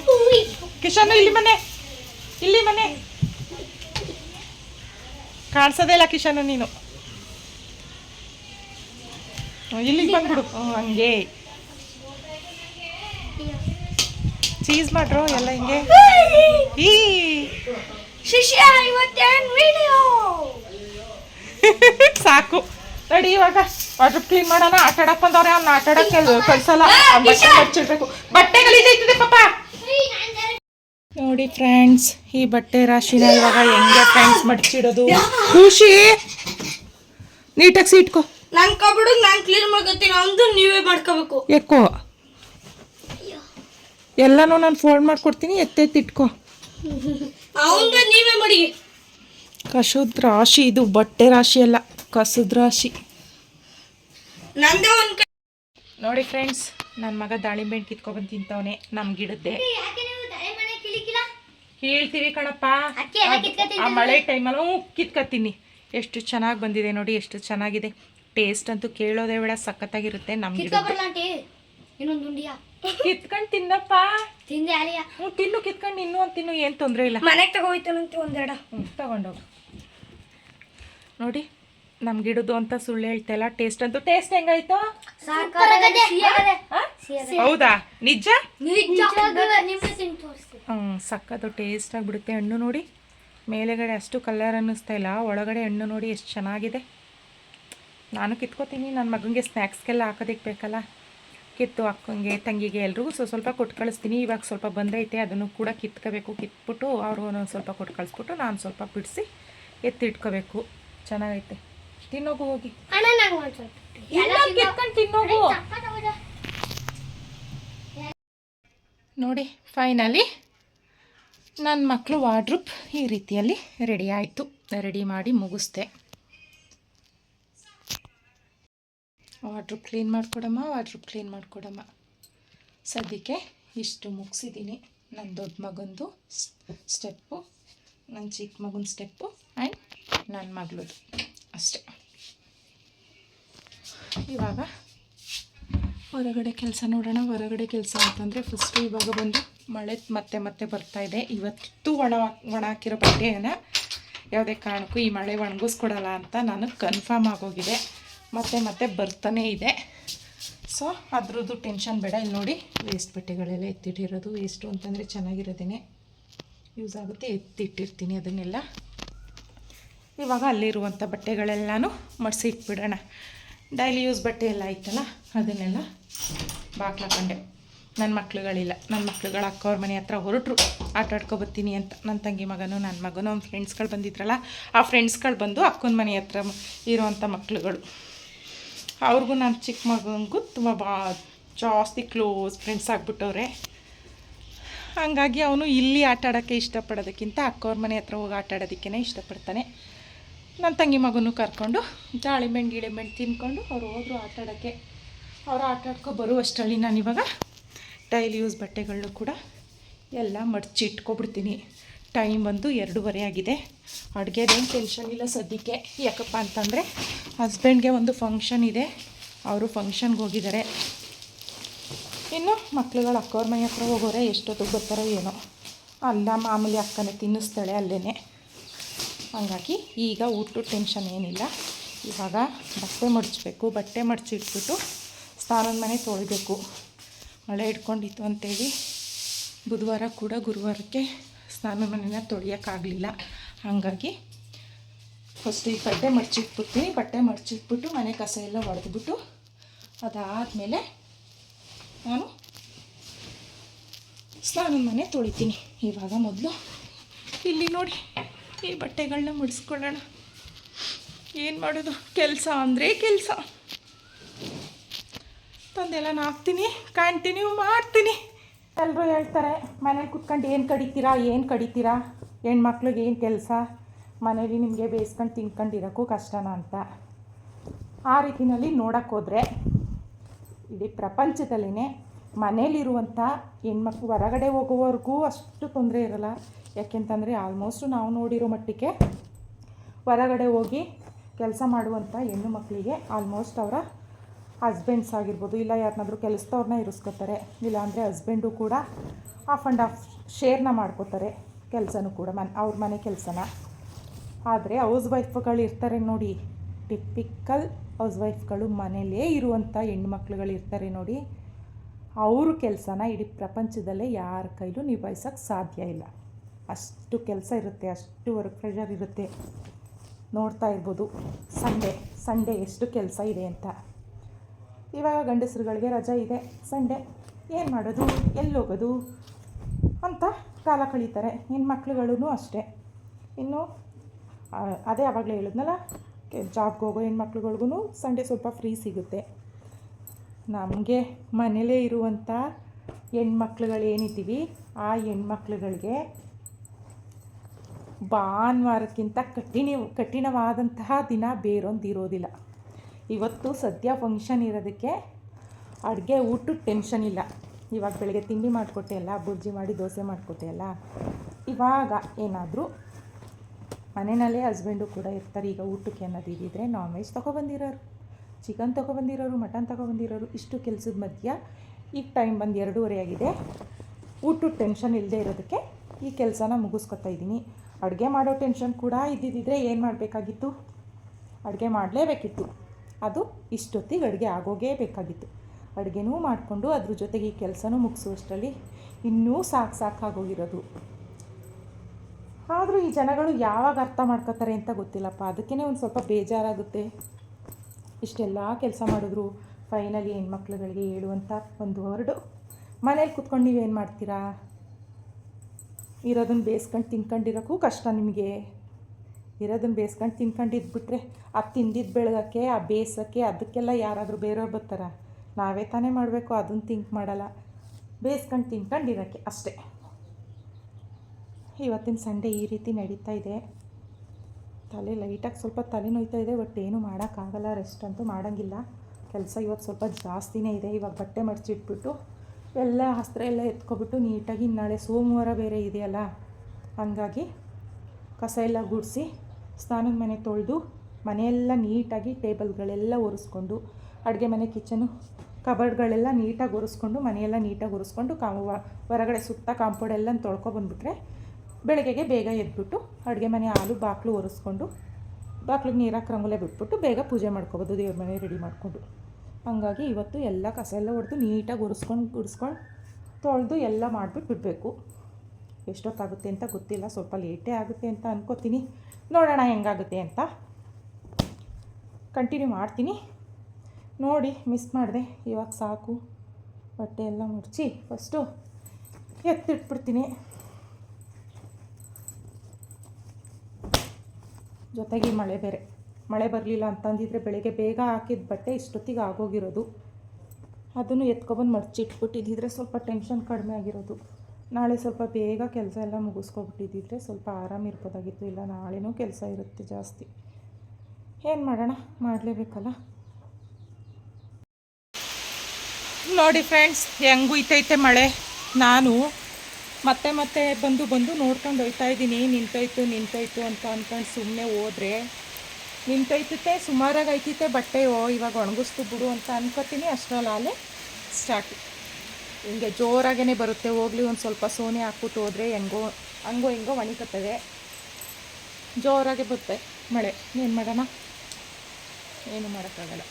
ಕಿಶನ್ ಇಲ್ಲಿ ಮನೆ ಇಲ್ಲಿ ಮನೆ. ಕಾಣಿಸೋದೇ ಇಲ್ಲ ಕಿಶನ್ ನೀನು. ಇಲ್ಲಿಗೆ ಬಂದ್ಬಿಡು. ಹಂಗೆ. ಚೀಸ್ ಮಾಡ್ರು ಎಲ್ಲ ಹಿಂಗೆ. ಈ. ಸಾಕು. ನೋಡಿ ಇವಾಗ. ಅದು ಕ್ಲೀನ್ ಮಾಡೋಣ. ಆಟ ಆಡಕ್ ಬಂದವ್ರೆ ಅವ್ನ ಆಟ ಆಡಕ್ಕೆ ಕಳ್ಸಲ್ಲ ಬಟ್ಟೆ ಬಟ್ಟೆ ಪಾಪ. ನೋಡಿ ಫ್ರೆಂಡ್ಸ್ ಈ ಬಟ್ಟೆ ರಾಶಿನ ಇವಾಗ ಹೆಂಗೆ ಫ್ರೆಂಡ್ಸ್ ಮಡಚಿಡೋದು? ಖುಷಿ! ನೀಟಾಗಿ ಸಿಟ್ಕೋ. ನನ್ ಕಬಡು ನಾನ್ ಕ್ಲೀನ್ ಮಾಡ್ಕೊತೀನಿ ಅಂದು ನೀವೇ ಮಾಡ್ಕೋಬೇಕು. ಎಕ್ಕೋ ಎಲ್ಲನೂ ನಾನು ಫೋಲ್ಡ್ ಮಾಡ್ಕೊಡ್ತೀನಿ ಎತ್ತೆತ್ತಿಟ್ಕೋ ಅವಂದ ನೀವೇ ಮಾಡಿ. ಕಸದ ರಾಶಿ ಇದು ಬಟ್ಟೆ ರಾಶಿ ಅಲ್ಲ ಕಸದ ರಾಶಿ. ನಂದೇ ಒಂದ್ ಕೈ ನೋಡಿ ಫ್ರೆಂಡ್ಸ್ ನನ್ನ ಮಗ ದಾಳಿಂಬೆ ಕಿತ್ಕೊ ಕಿತ್ಕೊಬಂದು ತಿಂತವನೆ ನಮ್ಮ ಗಿಡದ್ದೆ ಯಾಕೆ ನೀವು ತಲೆ ಮನೆ ಕಿಲಿಕಿಲ್ಲ ಹೇಳ್ತೀವಿ ಕಣಪ್ಪ. ಆ ಮಳೆ ಟೈಮಲ್ಲಿ ಹ್ಞೂ ಕಿತ್ಕತ್ತೀನಿ ಎಷ್ಟು ಚೆನ್ನಾಗಿ ಬಂದಿದೆ ನೋಡಿ ಎಷ್ಟು ಚೆನ್ನಾಗಿದೆ. ಟೇಸ್ಟ್ ಅಂತೂ ಕೇಳೋದೇ ಬೇಡ ಸಖತ್ತಾಗಿರುತ್ತೆ ಉಂಡಿಯಾ ಕಿತ್ಕೊಂಡು ತಿನ್ನಪ್ಪ. ತಿಂದೆ ಹ್ಞೂ ತಿನ್ನು ಕಿತ್ಕೊಂಡು ಇನ್ನು ಒಂದು ತಿನ್ನು ಏನು ತೊಂದರೆ ಇಲ್ಲ. ಮನೆಗೆ ತಗೋಯ್ತಲ್ಲಂತೂ ಒಂದೆರಡ. ಹ್ಞೂ ತಗೊಂಡೋಗು. ನೋಡಿ ನಮ್ಮ ಗಿಡದು ಅಂತ ಸುಳ್ಳು ಹೇಳ್ತಾ ಇಲ್ಲ ಟೇಸ್ಟ್ ಅಂತೂ ಟೇಸ್ಟ್ ಹೆಂಗಾಯ್ತು? ಹೌದಾ? ನಿಜ? ಹ್ಮ್ ಸಕ್ಕದು ತೋರಿಸ್ತೀನಿ. ಹ್ಞೂ ಸಕ್ಕತ್ತು ಟೇಸ್ಟ್ ಆಗಿಬಿಡುತ್ತೆ. ಹಣ್ಣು ನೋಡಿ ಮೇಲೆಗಡೆ ಅಷ್ಟು ಕಲರ್ ಅನ್ನಿಸ್ತಾ ಇಲ್ಲ. ಒಳಗಡೆ ಹಣ್ಣು ನೋಡಿ ಎಷ್ಟು ಚೆನ್ನಾಗಿದೆ. ನಾನು ಕಿತ್ಕೋತೀನಿ ನನ್ನ ಮಗನಿಗೆ ಸ್ನ್ಯಾಕ್ಸ್ಗೆಲ್ಲ ಹಾಕೋದಕ್ಕೆ ಬೇಕಲ್ಲ ಕಿತ್ತು ಅಕ್ಕಂಗೆ ತಂಗಿಗೆ ಎಲ್ರಿಗೂ ಸ್ವಲ್ಪ ಸ್ವಲ್ಪ ಕೊಟ್ಟು ಕಳಿಸ್ತೀನಿ. ಇವಾಗ ಸ್ವಲ್ಪ ಬಂದೈತೆ ಅದನ್ನು ಕೂಡ ಕಿತ್ಕೋಬೇಕು. ಕಿತ್ಬಿಟ್ಟು ಅವ್ರಿಗೂ ಒಂದೊಂದು ಸ್ವಲ್ಪ ಕೊಟ್ಟು ಕಳಿಸ್ಬಿಟ್ಟು ನಾನು ಸ್ವಲ್ಪ ಬಿಡಿಸಿ ಎತ್ತಿಟ್ಕೋಬೇಕು. ಚೆನ್ನಾಗೈತೆ. ತಿನ್ನೋಗು ಹೋಗಿ. ಅಣ್ಣ ನಂಗೆ ಒಂದು ಸ್ವಲ್ಪ ಇಲ್ಲ, ಕಿತ್ಕೊಂಡು ತಿನ್ನೋಗು. ನೋಡಿ ಫೈನಲಿ ನನ್ನ ಮಕ್ಕಳು ವಾರ್ಡ್ರೂಪ್ ಈ ರೀತಿಯಲ್ಲಿ ರೆಡಿ ಆಯಿತು. ರೆಡಿ ಮಾಡಿ ಮುಗಿಸ್ದೆ. ವಾರ್ಡ್ರೂಪ್ ಕ್ಲೀನ್ ಮಾಡಿಕೊಡಮ್ಮ ವಾರ್ಡ್ರೂಪ್ ಕ್ಲೀನ್ ಮಾಡಿಕೊಡಮ್ಮ. ಸದ್ಯಕ್ಕೆ ಇಷ್ಟು ಮುಗಿಸಿದ್ದೀನಿ ನನ್ನ ದೊಡ್ಡ ಮಗಂದು ಸ್ಟೆಪ್ಪು ನನ್ನ ಚಿಕ್ಕ ಮಗನ ಸ್ಟೆಪ್ಪು ಆ್ಯಂಡ್ ನನ್ನ ಮಗಳದು. ಅಷ್ಟೇ. ಇವಾಗ ಹೊರಗಡೆ ಕೆಲಸ ನೋಡೋಣ. ಹೊರಗಡೆ ಕೆಲಸ ಅಂತಂದರೆ ಫಸ್ಟು ಇವಾಗ ಬಂದು ಮಳೆ ಮತ್ತೆ ಮತ್ತೆ ಬರ್ತಾ ಇದೆ. ಇವತ್ತು ಒಣ ಒಣ ಹಾಕಿರೋ ಬಟ್ಟೆಯನ್ನು ಯಾವುದೇ ಕಾರಣಕ್ಕೂ ಈ ಮಳೆ ಒಣಗಿಸ್ಕೊಡಲ್ಲ ಅಂತ ನಾನು ಕನ್ಫರ್ಮ್ ಆಗೋಗಿದೆ. ಮತ್ತೆ ಮತ್ತೆ ಬರ್ತಾನೇ ಇದೆ. ಸೊ ಅದ್ರದ್ದು ಟೆನ್ಷನ್ ಬೇಡ. ಇಲ್ಲಿ ನೋಡಿ ವೇಸ್ಟ್ ಬಟ್ಟೆಗಳೆಲ್ಲ ಎತ್ತಿಟ್ಟಿರೋದು. ವೇಸ್ಟು ಅಂತಂದರೆ ಚೆನ್ನಾಗಿರೋದೇನೆ. ಯೂಸ್ ಆಗುತ್ತೆ. ಎತ್ತಿಟ್ಟಿರ್ತೀನಿ ಅದನ್ನೆಲ್ಲ. ಇವಾಗ ಅಲ್ಲಿರುವಂಥ ಬಟ್ಟೆಗಳೆಲ್ಲನೂ ಮಡಿಸಿ ಇಟ್ಬಿಡೋಣ ಡೈಲಿ ಯೂಸ್ ಬಟ್ಟೆ ಎಲ್ಲ ಇತ್ತಲ್ಲ ಅದನ್ನೆಲ್ಲ ಬಾಕ್ಲಾಕೊಂಡೆ ನನ್ನ ಮಕ್ಳುಗಳಿಲ್ಲ. ನನ್ನ ಮಕ್ಳುಗಳು ಅಕ್ಕವ್ರ ಮನೆ ಹತ್ರ ಹೊರಟರು. ಆಟ ಆಡ್ಕೊಬತ್ತೀನಿ ಅಂತ. ನನ್ನ ತಂಗಿ ಮಗನು ನನ್ನ ಮಗನು, ಅವ್ನ ಫ್ರೆಂಡ್ಸ್ಗಳು ಬಂದಿದ್ರಲ್ಲ, ಆ ಫ್ರೆಂಡ್ಸ್ಗಳು ಬಂದು ಅಕ್ಕನ ಮನೆ ಹತ್ರ ಇರೋವಂಥ ಮಕ್ಳುಗಳು. ಅವ್ರಿಗೂ ನನ್ನ ಚಿಕ್ಕ ಮಗನಿಗೂ ತುಂಬ ಬಾ, ಜಾಸ್ತಿ ಕ್ಲೋಸ್ ಫ್ರೆಂಡ್ಸ್ ಆಗಿಬಿಟ್ಟವ್ರೆ. ಹಾಗಾಗಿ ಅವನು ಇಲ್ಲಿ ಆಟ ಆಡೋಕ್ಕೆ ಇಷ್ಟಪಡೋದಕ್ಕಿಂತ ಅಕ್ಕವ್ರ ಮನೆ ಹತ್ರ ಹೋಗಿ ಆಟ ಆಡೋದಕ್ಕೇ ಇಷ್ಟಪಡ್ತಾನೆ. ನನ್ನ ತಂಗಿ ಮಗನೂ ಕರ್ಕೊಂಡು ಜಾಳಿಮೆಣ್ ಗಿಳಿಮೆಣ್ ತಿನ್ಕೊಂಡು ಅವ್ರು ಹೋದ್ರು ಆಟ ಆಡೋಕ್ಕೆ. ಅವ್ರು ಆಟ ಆಡ್ಕೊ ಬರುವಷ್ಟರಲ್ಲಿ ಇವಾಗ ಡೈಲಿ ಯೂಸ್ ಬಟ್ಟೆಗಳನ್ನು ಕೂಡ ಎಲ್ಲ ಮಡಚಿ ಇಟ್ಕೊಬಿಡ್ತೀನಿ. ಟೈಮ್ ಬಂದು ಎರಡೂವರೆ ಆಗಿದೆ. ಅಡುಗೆದೇನು ಟೆನ್ಷನ್ ಇಲ್ಲ ಸದ್ಯಕ್ಕೆ. ಯಾಕಪ್ಪ ಅಂತಂದರೆ ಹಸ್ಬೆಂಡ್ಗೆ ಒಂದು ಫಂಕ್ಷನ್ ಇದೆ. ಅವರು ಫಂಕ್ಷನ್ಗೆ ಹೋಗಿದ್ದಾರೆ. ಇನ್ನು ಮಕ್ಳುಗಳು ಅಕ್ಕವ್ರ ಮನೆ ಹತ್ರ ಹೋಗೋರೆ, ಎಷ್ಟೊತ್ತಿಗೆ ಬರ್ತಾರೋ ಏನೋ. ಅಲ್ಲ ಮಾಮೂಲಿ ಅಕ್ಕನೇ ತಿನ್ನಿಸ್ತಾಳೆ ಅಲ್ಲೇ ಹಾಗಾಗಿ ಈಗ ಊಟದ ಟೆನ್ಷನ್ ಏನಿಲ್ಲ. ಇವಾಗ ಬಟ್ಟೆ ಮಡಚಬೇಕು. ಬಟ್ಟೆ ಮಡಚಿಟ್ಬಿಟ್ಟು ಸ್ನಾನದ ಮನೆ ತೊಳಿಬೇಕು. ಮಳೆ ಹಿಡ್ಕೊಂಡಿತ್ತು ಅಂತೇಳಿ ಬುಧವಾರ ಕೂಡ ಗುರುವಾರಕ್ಕೆ ಸ್ನಾನದ ಮನೆನ ತೊಳಿಯೋಕ್ಕಾಗಲಿಲ್ಲ ಹಾಗಾಗಿ ಫಸ್ಟ್ ಈ ಬಟ್ಟೆ ಮಡಚಿಟ್ಬಿಡ್ತೀನಿ. ಬಟ್ಟೆ ಮಡಚಿಟ್ಬಿಟ್ಟು ಮನೆ ಕಸ ಎಲ್ಲ ಹೊಡೆದ್ಬಿಟ್ಟು ಅದಾದಮೇಲೆ ನಾನು ಸ್ನಾನದ ಮನೆ ತೊಳಿತೀನಿ. ಇವಾಗ ಮೊದಲು ಇಲ್ಲಿ ನೋಡಿ. ಈ ಬಟ್ಟೆಗಳನ್ನ ಮುಡಿಸ್ಕೊಳ್ಳೋಣ. ಏನು ಮಾಡೋದು? ಕೆಲಸ ಅಂದರೆ ಕೆಲಸ. ತಂದೆಲ್ಲ ಹಾಕ್ತೀನಿ ಕಂಟಿನ್ಯೂ ಮಾಡ್ತೀನಿ. ಎಲ್ಲರೂ ಹೇಳ್ತಾರೆ, ಮನೇಲಿ ಕುತ್ಕೊಂಡು ಏನು ಕಡಿತೀರಾ ಏನು ಕಡಿತೀರಾ? ಹೆಣ್ಮಕ್ಳಿಗೆ ಏನು ಕೆಲಸ? ಮನೇಲಿ ನಿಮಗೆ ಬೇಯಿಸ್ಕೊಂಡು ತಿನ್ಕೊಂಡಿರೋಕ್ಕೂ ಕಷ್ಟನಾ ಅಂತ. ಆ ರೀತಿಯಲ್ಲಿ ನೋಡೋಕ್ಕೋದ್ರೆ, ಇಡೀ ಪ್ರಪಂಚದಲ್ಲಿನೇ ಮನೇಲಿರುವಂಥ ಹೆಣ್ಮಕ್ಳು ಹೊರಗಡೆ ಹೋಗುವವರೆಗೂ ಅಷ್ಟು ತೊಂದರೆ ಇರಲ್ಲ. ಯಾಕೆಂತಂದರೆ ಆಲ್ಮೋಸ್ಟು ನಾವು ನೋಡಿರೋ ಮಟ್ಟಿಗೆ ಹೊರಗಡೆ ಹೋಗಿ ಕೆಲಸ ಮಾಡುವಂಥ ಹೆಣ್ಣು ಮಕ್ಕಳಿಗೆ ಆಲ್ಮೋಸ್ಟ್ ಅವರ ಹಸ್ಬೆಂಡ್ಸ್ ಆಗಿರ್ಬೋದು, ಇಲ್ಲ ಯಾರನ್ನಾದ್ರೂ ಕೆಲಸದವ್ರನ್ನ ಇರಿಸ್ಕೊತಾರೆ. ಇಲ್ಲಾಂದರೆ ಹಸ್ಬೆಂಡು ಕೂಡ ಆಫ್ ಆ್ಯಂಡ್ ಆಫ್ ಶೇರ್ನ ಮಾಡ್ಕೋತಾರೆ ಕೆಲಸನೂ ಕೂಡ, ಮನೆ, ಅವ್ರ ಮನೆ ಕೆಲಸನ. ಆದರೆ ಹೌಸ್ ವೈಫ್ಗಳು ಇರ್ತಾರೆ ನೋಡಿ ಟಿಪಿಕಲ್ ಹೌಸ್ ವೈಫ್ಗಳು ಮನೇಲೇ ಇರುವಂಥ ಹೆಣ್ಮಕ್ಳುಗಳು ಇರ್ತಾರೆ ನೋಡಿ ಅವ್ರ ಕೆಲಸನ ಇಡೀ ಪ್ರಪಂಚದಲ್ಲೇ ಯಾರ ಕೈಲೂ ನಿಭಾಯಿಸೋಕ್ಕೆ ಸಾಧ್ಯ ಇಲ್ಲ. ಅಷ್ಟು ಕೆಲಸ ಇರುತ್ತೆ, ಅಷ್ಟು ವರ್ಕ್ ಪ್ರೆಷರ್ ಇರುತ್ತೆ. ನೋಡ್ತಾ ಇರ್ಬೋದು, ಸಂಡೇ ಸಂಡೇ ಎಷ್ಟು ಕೆಲಸ ಇದೆ ಅಂತ. ಇವಾಗ ಗಂಡಸರುಗಳಿಗೆ ರಜಾ ಇದೆ, ಸಂಡೇ. ಏನು ಮಾಡೋದು, ಎಲ್ಲಿ ಹೋಗೋದು ಅಂತ ಕಾಲ ಕಳೀತಾರೆ. ಇನ್ನು ಮಕ್ಳುಗಳೂ ಅಷ್ಟೇ. ಇನ್ನು ಅದೇ ಆವಾಗಲೇ ಹೇಳಿದ್ನಲ್ಲ ಜಾಬ್ಗೆ ಹೋಗೋ ಹೆಣ್ಮಕ್ಳುಗಳ್ಗೂ ಸಂಡೇ ಸ್ವಲ್ಪ ಫ್ರೀ ಸಿಗುತ್ತೆ. ನಮಗೆ ಮನೇಲೇ ಇರುವಂಥ ಹೆಣ್ಮಕ್ಳುಗಳೇನಿದ್ದೀವಿ ಆ ಹೆಣ್ಮಕ್ಳುಗಳಿಗೆ ಭಾನುವಾರಕ್ಕಿಂತ ಕಠಿಣ ಕಠಿಣವಾದಂತಹ ದಿನ ಬೇರೊಂದು ಇರೋದಿಲ್ಲ. ಇವತ್ತು ಸದ್ಯ ಫಂಕ್ಷನ್ ಇರೋದಕ್ಕೆ ಅಡುಗೆ ಊಟದ ಟೆನ್ಷನ್ ಇಲ್ಲ. ಇವಾಗ ಬೆಳಗ್ಗೆ ತಿಂಡಿ ಮಾಡಿಕೊಟ್ಟೆ ಅಲ್ಲ ಬುಜ್ಜಿ ಮಾಡಿ ದೋಸೆ ಮಾಡಿಕೊಟ್ಟೆ ಅಲ್ಲ. ಇವಾಗ ಏನಾದರೂ ಮನೆಯಲ್ಲೇ ಹಸ್ಬೆಂಡು ಕೂಡ ಇರ್ತಾರೆ, ಈಗ ಊಟಕ್ಕೆ ಅನ್ನೋದು ಇದ್ದಿದ್ರೆ ನಾನ್ ವೆಜ್ ತೊಗೊಬಂದಿರೋರು. ಚಿಕನ್ ತೊಗೊಬಂದಿರೋರು, ಮಟನ್ ತೊಗೊಬಂದಿರೋರು, ಇಷ್ಟು ಕೆಲಸದ ಮಧ್ಯ ಈಗ ಟೈಮ್ ಬಂದು ಎರಡೂವರೆ ಆಗಿದೆ. ಊಟದ ಟೆನ್ಷನ್ ಇಲ್ಲದೆ ಇರೋದಕ್ಕೆ ಈ ಕೆಲಸನ ಮುಗಿಸ್ಕೊತಾ ಇದ್ದೀನಿ. ಅಡುಗೆ ಮಾಡೋ ಟೆನ್ಷನ್ ಕೂಡ ಇದ್ದಿದ್ದರೆ ಏನು ಮಾಡಬೇಕಾಗಿತ್ತು? ಅಡುಗೆ ಮಾಡಲೇಬೇಕಿತ್ತು. ಅದು ಇಷ್ಟೊತ್ತಿಗೆ ಅಡುಗೆ ಆಗೋಗೇ ಬೇಕಾಗಿತ್ತು. ಅಡುಗೆನೂ ಮಾಡಿಕೊಂಡು ಅದ್ರ ಜೊತೆಗೆ ಈ ಕೆಲಸನೂ ಮುಗಿಸುವಷ್ಟರಲ್ಲಿ ಇನ್ನೂ ಸಾಕು ಸಾಕಾಗೋಗಿರೋದು ಆದರೂ ಈ ಜನಗಳು ಯಾವಾಗ ಅರ್ಥ ಮಾಡ್ಕೋತಾರೆ ಅಂತ ಗೊತ್ತಿಲ್ಲಪ್ಪ. ಅದಕ್ಕೇ ಒಂದು ಸ್ವಲ್ಪ ಬೇಜಾರಾಗುತ್ತೆ. ಇಷ್ಟೆಲ್ಲ ಕೆಲಸ ಮಾಡಿದ್ರು. ಫೈನಲಿ ಹೆಣ್ಮಕ್ಳುಗಳಿಗೆ ಹೇಳುವಂಥ ಒಂದು ಹೊರಡು ಮನೇಲಿ ಕುತ್ಕೊಂಡು ನೀವೇನು ಮಾಡ್ತೀರಾ? ಇರೋದನ್ನು ಬೇಯಿಸ್ಕೊಂಡು ತಿನ್ಕೊಂಡಿರೋಕ್ಕೂ ಕಷ್ಟ ನಿಮಗೆ. ಇರೋದನ್ನು ಬೇಯಿಸ್ಕೊಂಡು ತಿನ್ಕೊಂಡು ಇದ್ಬಿಟ್ರೆ ಅದು ತಿಂದಿದ್ದು ಬೆಳಗಕ್ಕೆ, ಆ ಬೇಯಿಸೋಕ್ಕೆ ಅದಕ್ಕೆಲ್ಲ ಯಾರಾದರೂ ಬೇರೆಯವ್ರು ಬರ್ತಾರ? ನಾವೇ ತಾನೇ ಮಾಡಬೇಕು ಅದನ್ನು ತಿಂಕ್ ಮಾಡಲ್ಲ. ಬೇಯಿಸ್ಕೊಂಡು ತಿನ್ಕೊಂಡಿರೋಕ್ಕೆ ಅಷ್ಟೇ. ಇವತ್ತಿನ ಸಂಡೇ ಈ ರೀತಿ ನಡೀತಾ ಇದೆ. ತಲೆ ಲೈಟಾಗಿ ಸ್ವಲ್ಪ ತಲೆ ನೋಯ್ತಾ ಇದೆ, ಬಟ್ ಏನು ಮಾಡೋಕ್ಕಾಗಲ್ಲ ರೆಸ್ಟ್ ಅಂತೂ ಮಾಡೋಂಗಿಲ್ಲ. ಕೆಲಸ ಇವತ್ತು ಸ್ವಲ್ಪ ಜಾಸ್ತಿನೇ ಇದೆ, ಇವಾಗ ಬಟ್ಟೆ ಮಡಚಿಟ್ಬಿಟ್ಟು ಎಲ್ಲ ಹಸ್ತ್ರ ಎಲ್ಲ ಎತ್ಕೊಬಿಟ್ಟು ನೀಟಾಗಿ ನಾಳೆ ಸೋಮವಾರ ಬೇರೆ ಇದೆಯಲ್ಲ, ಹಂಗಾಗಿ ಕಸ ಎಲ್ಲ ಗುಡಿಸಿ ಸ್ನಾನದ ಮನೆ ತೊಳೆದು ಮನೆಯೆಲ್ಲ ನೀಟಾಗಿ ಟೇಬಲ್ಗಳೆಲ್ಲ ಒರೆಸ್ಕೊಂಡು, ಅಡುಗೆ ಮನೆ, ಕಿಚನು ಕಬರ್ಡ್ಗಳೆಲ್ಲ ನೀಟಾಗಿ ಒರೆಸ್ಕೊಂಡು ಮನೆಯೆಲ್ಲ ನೀಟಾಗಿ ಒರೆಸ್ಕೊಂಡು ಕಾ ಹೊರಗಡೆ ಸುತ್ತ ಕಾಂಪೌಂಡ್ ಎಲ್ಲ ತೊಳ್ಕೊಬಂದ್ಬಿಟ್ರೆ ಬೆಳಗ್ಗೆಗೆ ಬೇಗ ಎದ್ಬಿಟ್ಟು ಅಡುಗೆ ಮನೆ ಹಾಲು, ಬಾಕ್ಲು ಒರೆಸ್ಕೊಂಡು ಬಾಗ್ಲಿಗೆ ನೀರಾಕಿ ರಂಗೋಲೆ ಬಿಟ್ಬಿಟ್ಟು ಬೇಗ ಪೂಜೆ ಮಾಡ್ಕೊಬೋದು, ದೇವ್ರ ಮನೆ ರೆಡಿ ಮಾಡಿಕೊಂಡು. ಹಂಗಾಗಿ ಇವತ್ತು ಎಲ್ಲ ಕಸ ಎಲ್ಲ ಹೊಡೆದು ನೀಟಾಗಿ ಒರೆಸ್ಕೊಂಡು, ಗುಡಿಸ್ಕೊಂಡು ತೊಳೆದು ಎಲ್ಲ ಮಾಡಿಬಿಟ್ಟು ಬಿಡಬೇಕು. ಎಷ್ಟೊತ್ತಾಗುತ್ತೆ ಅಂತ ಗೊತ್ತಿಲ್ಲ, ಸ್ವಲ್ಪ ಲೇಟೇ ಆಗುತ್ತೆ ಅಂತ ಅನ್ಕೋತೀನಿ. ನೋಡೋಣ ಹೆಂಗಾಗುತ್ತೆ ಅಂತ. ಕಂಟಿನ್ಯೂ ಮಾಡ್ತೀನಿ. ನೋಡಿ, ಮಿಸ್ ಮಾಡಿದೆ, ಇವಾಗ ಸಾಕು. ಬಟ್ಟೆ ಎಲ್ಲ ಮುಡ್ಚಿ ಫಸ್ಟು ಎತ್ತಿಟ್ಬಿಡ್ತೀನಿ. ಜೊತೆಗೆ ಮಳೆ ಬೇರೆ. ಮಳೆ ಬರಲಿಲ್ಲ ಅಂತಂದಿದ್ರೆ ಬೆಳಗ್ಗೆ ಬೇಗ ಹಾಕಿದ ಬಟ್ಟೆ ಇಷ್ಟೊತ್ತಿಗೆ ಆಗೋಗಿರೋದು. ಅದನ್ನು ಎತ್ಕೊಬಂದು ಮಡಚಿಟ್ಬಿಟ್ಟಿದ್ದಿದ್ರೆ ಸ್ವಲ್ಪ ಟೆನ್ಷನ್ ಕಡಿಮೆ ಆಗಿರೋದು. ನಾಳೆ ಸ್ವಲ್ಪ ಬೇಗ ಕೆಲಸ ಎಲ್ಲ ಮುಗಿಸ್ಕೊಬಿಟ್ಟಿದ್ದಿದ್ರೆ ಸ್ವಲ್ಪ ಆರಾಮ ಇರ್ಬೋದಾಗಿತ್ತು. ಇಲ್ಲ, ನಾಳೆನೂ ಕೆಲಸ ಇರುತ್ತೆ ಜಾಸ್ತಿ. ಏನು ಮಾಡೋಣ? ಮಾಡಲೇಬೇಕಲ್ಲ? ನೋಡಿ ಫ್ರೆಂಡ್ಸ್ ಹೆಂಗೂ ಇತ್ತೈತೆ ಮಳೆ? ನಾನು ಮತ್ತೆ ಮತ್ತೆ ಬಂದು ಬಂದು ನೋಡ್ಕೊಂಡು ಹೋಗ್ತಾ ಇದ್ದೀನಿ. ನಿಂತೋಯ್ತು ನಿಂತೋಯ್ತು ಅಂತ ಅಂದ್ಕೊಂಡು ಸುಮ್ಮನೆ ಹೋದ್ರೆ. ನಿಂತೋಯ್ತೈತೆ ಸುಮಾರಾಗಿ ಐತೈತೆ ಬಟ್ಟೆ ಓ, ಇವಾಗ ಒಣಗಿಸ್ತು ಬಿಡು ಅಂತ ಅನ್ಕೋತೀನಿ. ಅಷ್ಟರಲ್ಲಿ ಅಲ್ಲೇ ಸ್ಟಾರ್ಟ್ ಹಿಂಗೆ ಜೋರಾಗೇ ಬರುತ್ತೆ. ಹೋಗ್ಲಿ ಒಂದು ಸ್ವಲ್ಪ ಸೋನೆ ಹಾಕ್ಬಿಟ್ಟು ಹೋದರೆ ಹೆಂಗೋ, ಹಂಗೋ ಹೆಂಗೋ ಒಣಿಕತ್ತದೆ ಜೋರಾಗೆ ಬರುತ್ತೆ ಮಳೆ. ಏನು ಮಾಡೋಣ ಏನು ಮಾಡೋಕ್ಕಾಗಲ್ಲ.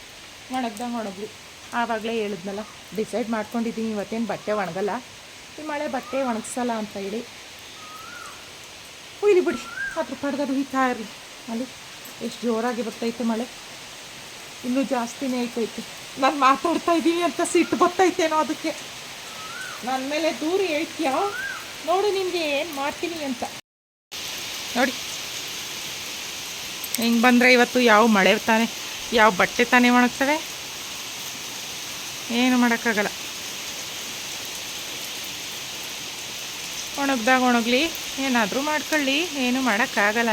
ಒಣಗ್ದಂಗೆ ಒಣಗ್ಲಿ. ಆವಾಗಲೇ ಹೇಳಿದ್ನಲ್ಲ ಡಿಸೈಡ್ ಮಾಡ್ಕೊಂಡಿದ್ದೀನಿ. ಇವತ್ತೇನು ಬಟ್ಟೆ ಒಣಗಲ್ಲ. ಈ ಮಳೆ ಬಟ್ಟೆ ಒಣಗಿಸಲ್ಲ ಅಂತ ಹೇಳಿ. ಹುಯ್ಲಿ ಬಿಡಿ ಅದ್ರ ಪಡ್ಗದು ಹುಯ್ತಾ ಇರಲಿ. ಅಲ್ಲಿ ಎಷ್ಟು ಜೋರಾಗಿ ಬರ್ತೈತೆ ಮಳೆ. ಇನ್ನೂ ಜಾಸ್ತಿನೇ ಆಯ್ತೈತೆ ನಾನು ಮಾತಾಡ್ತಾ ಇದ್ದೀನಿ ಅಂತ ಸಿಟ್ಟು ಬರ್ತೈತೇನೋ ಅದಕ್ಕೆ. ನನ್ನ ಮೇಲೆ ದೂರ ಹೇಳ್ತೀಯಾ ನೋಡು ನಿಮಗೆ ಏನು ಮಾಡ್ತೀನಿ ಅಂತ. ನೋಡಿ. ಹೆಂಗೆ ಬಂದರೆ ಇವತ್ತು ಯಾವ ಮಳೆ ತಾನೆ, ಯಾವ ಬಟ್ಟೆ ತಾನೇ ಒಣಗ್ತವೆ? ಏನು ಮಾಡೋಕ್ಕಾಗಲ್ಲ. ಒಣಗ್ದಾಗ ಒಣಗಲಿ, ಏನಾದರೂ ಮಾಡ್ಕೊಳ್ಳಿ, ಏನು ಮಾಡೋಕ್ಕಾಗಲ್ಲ.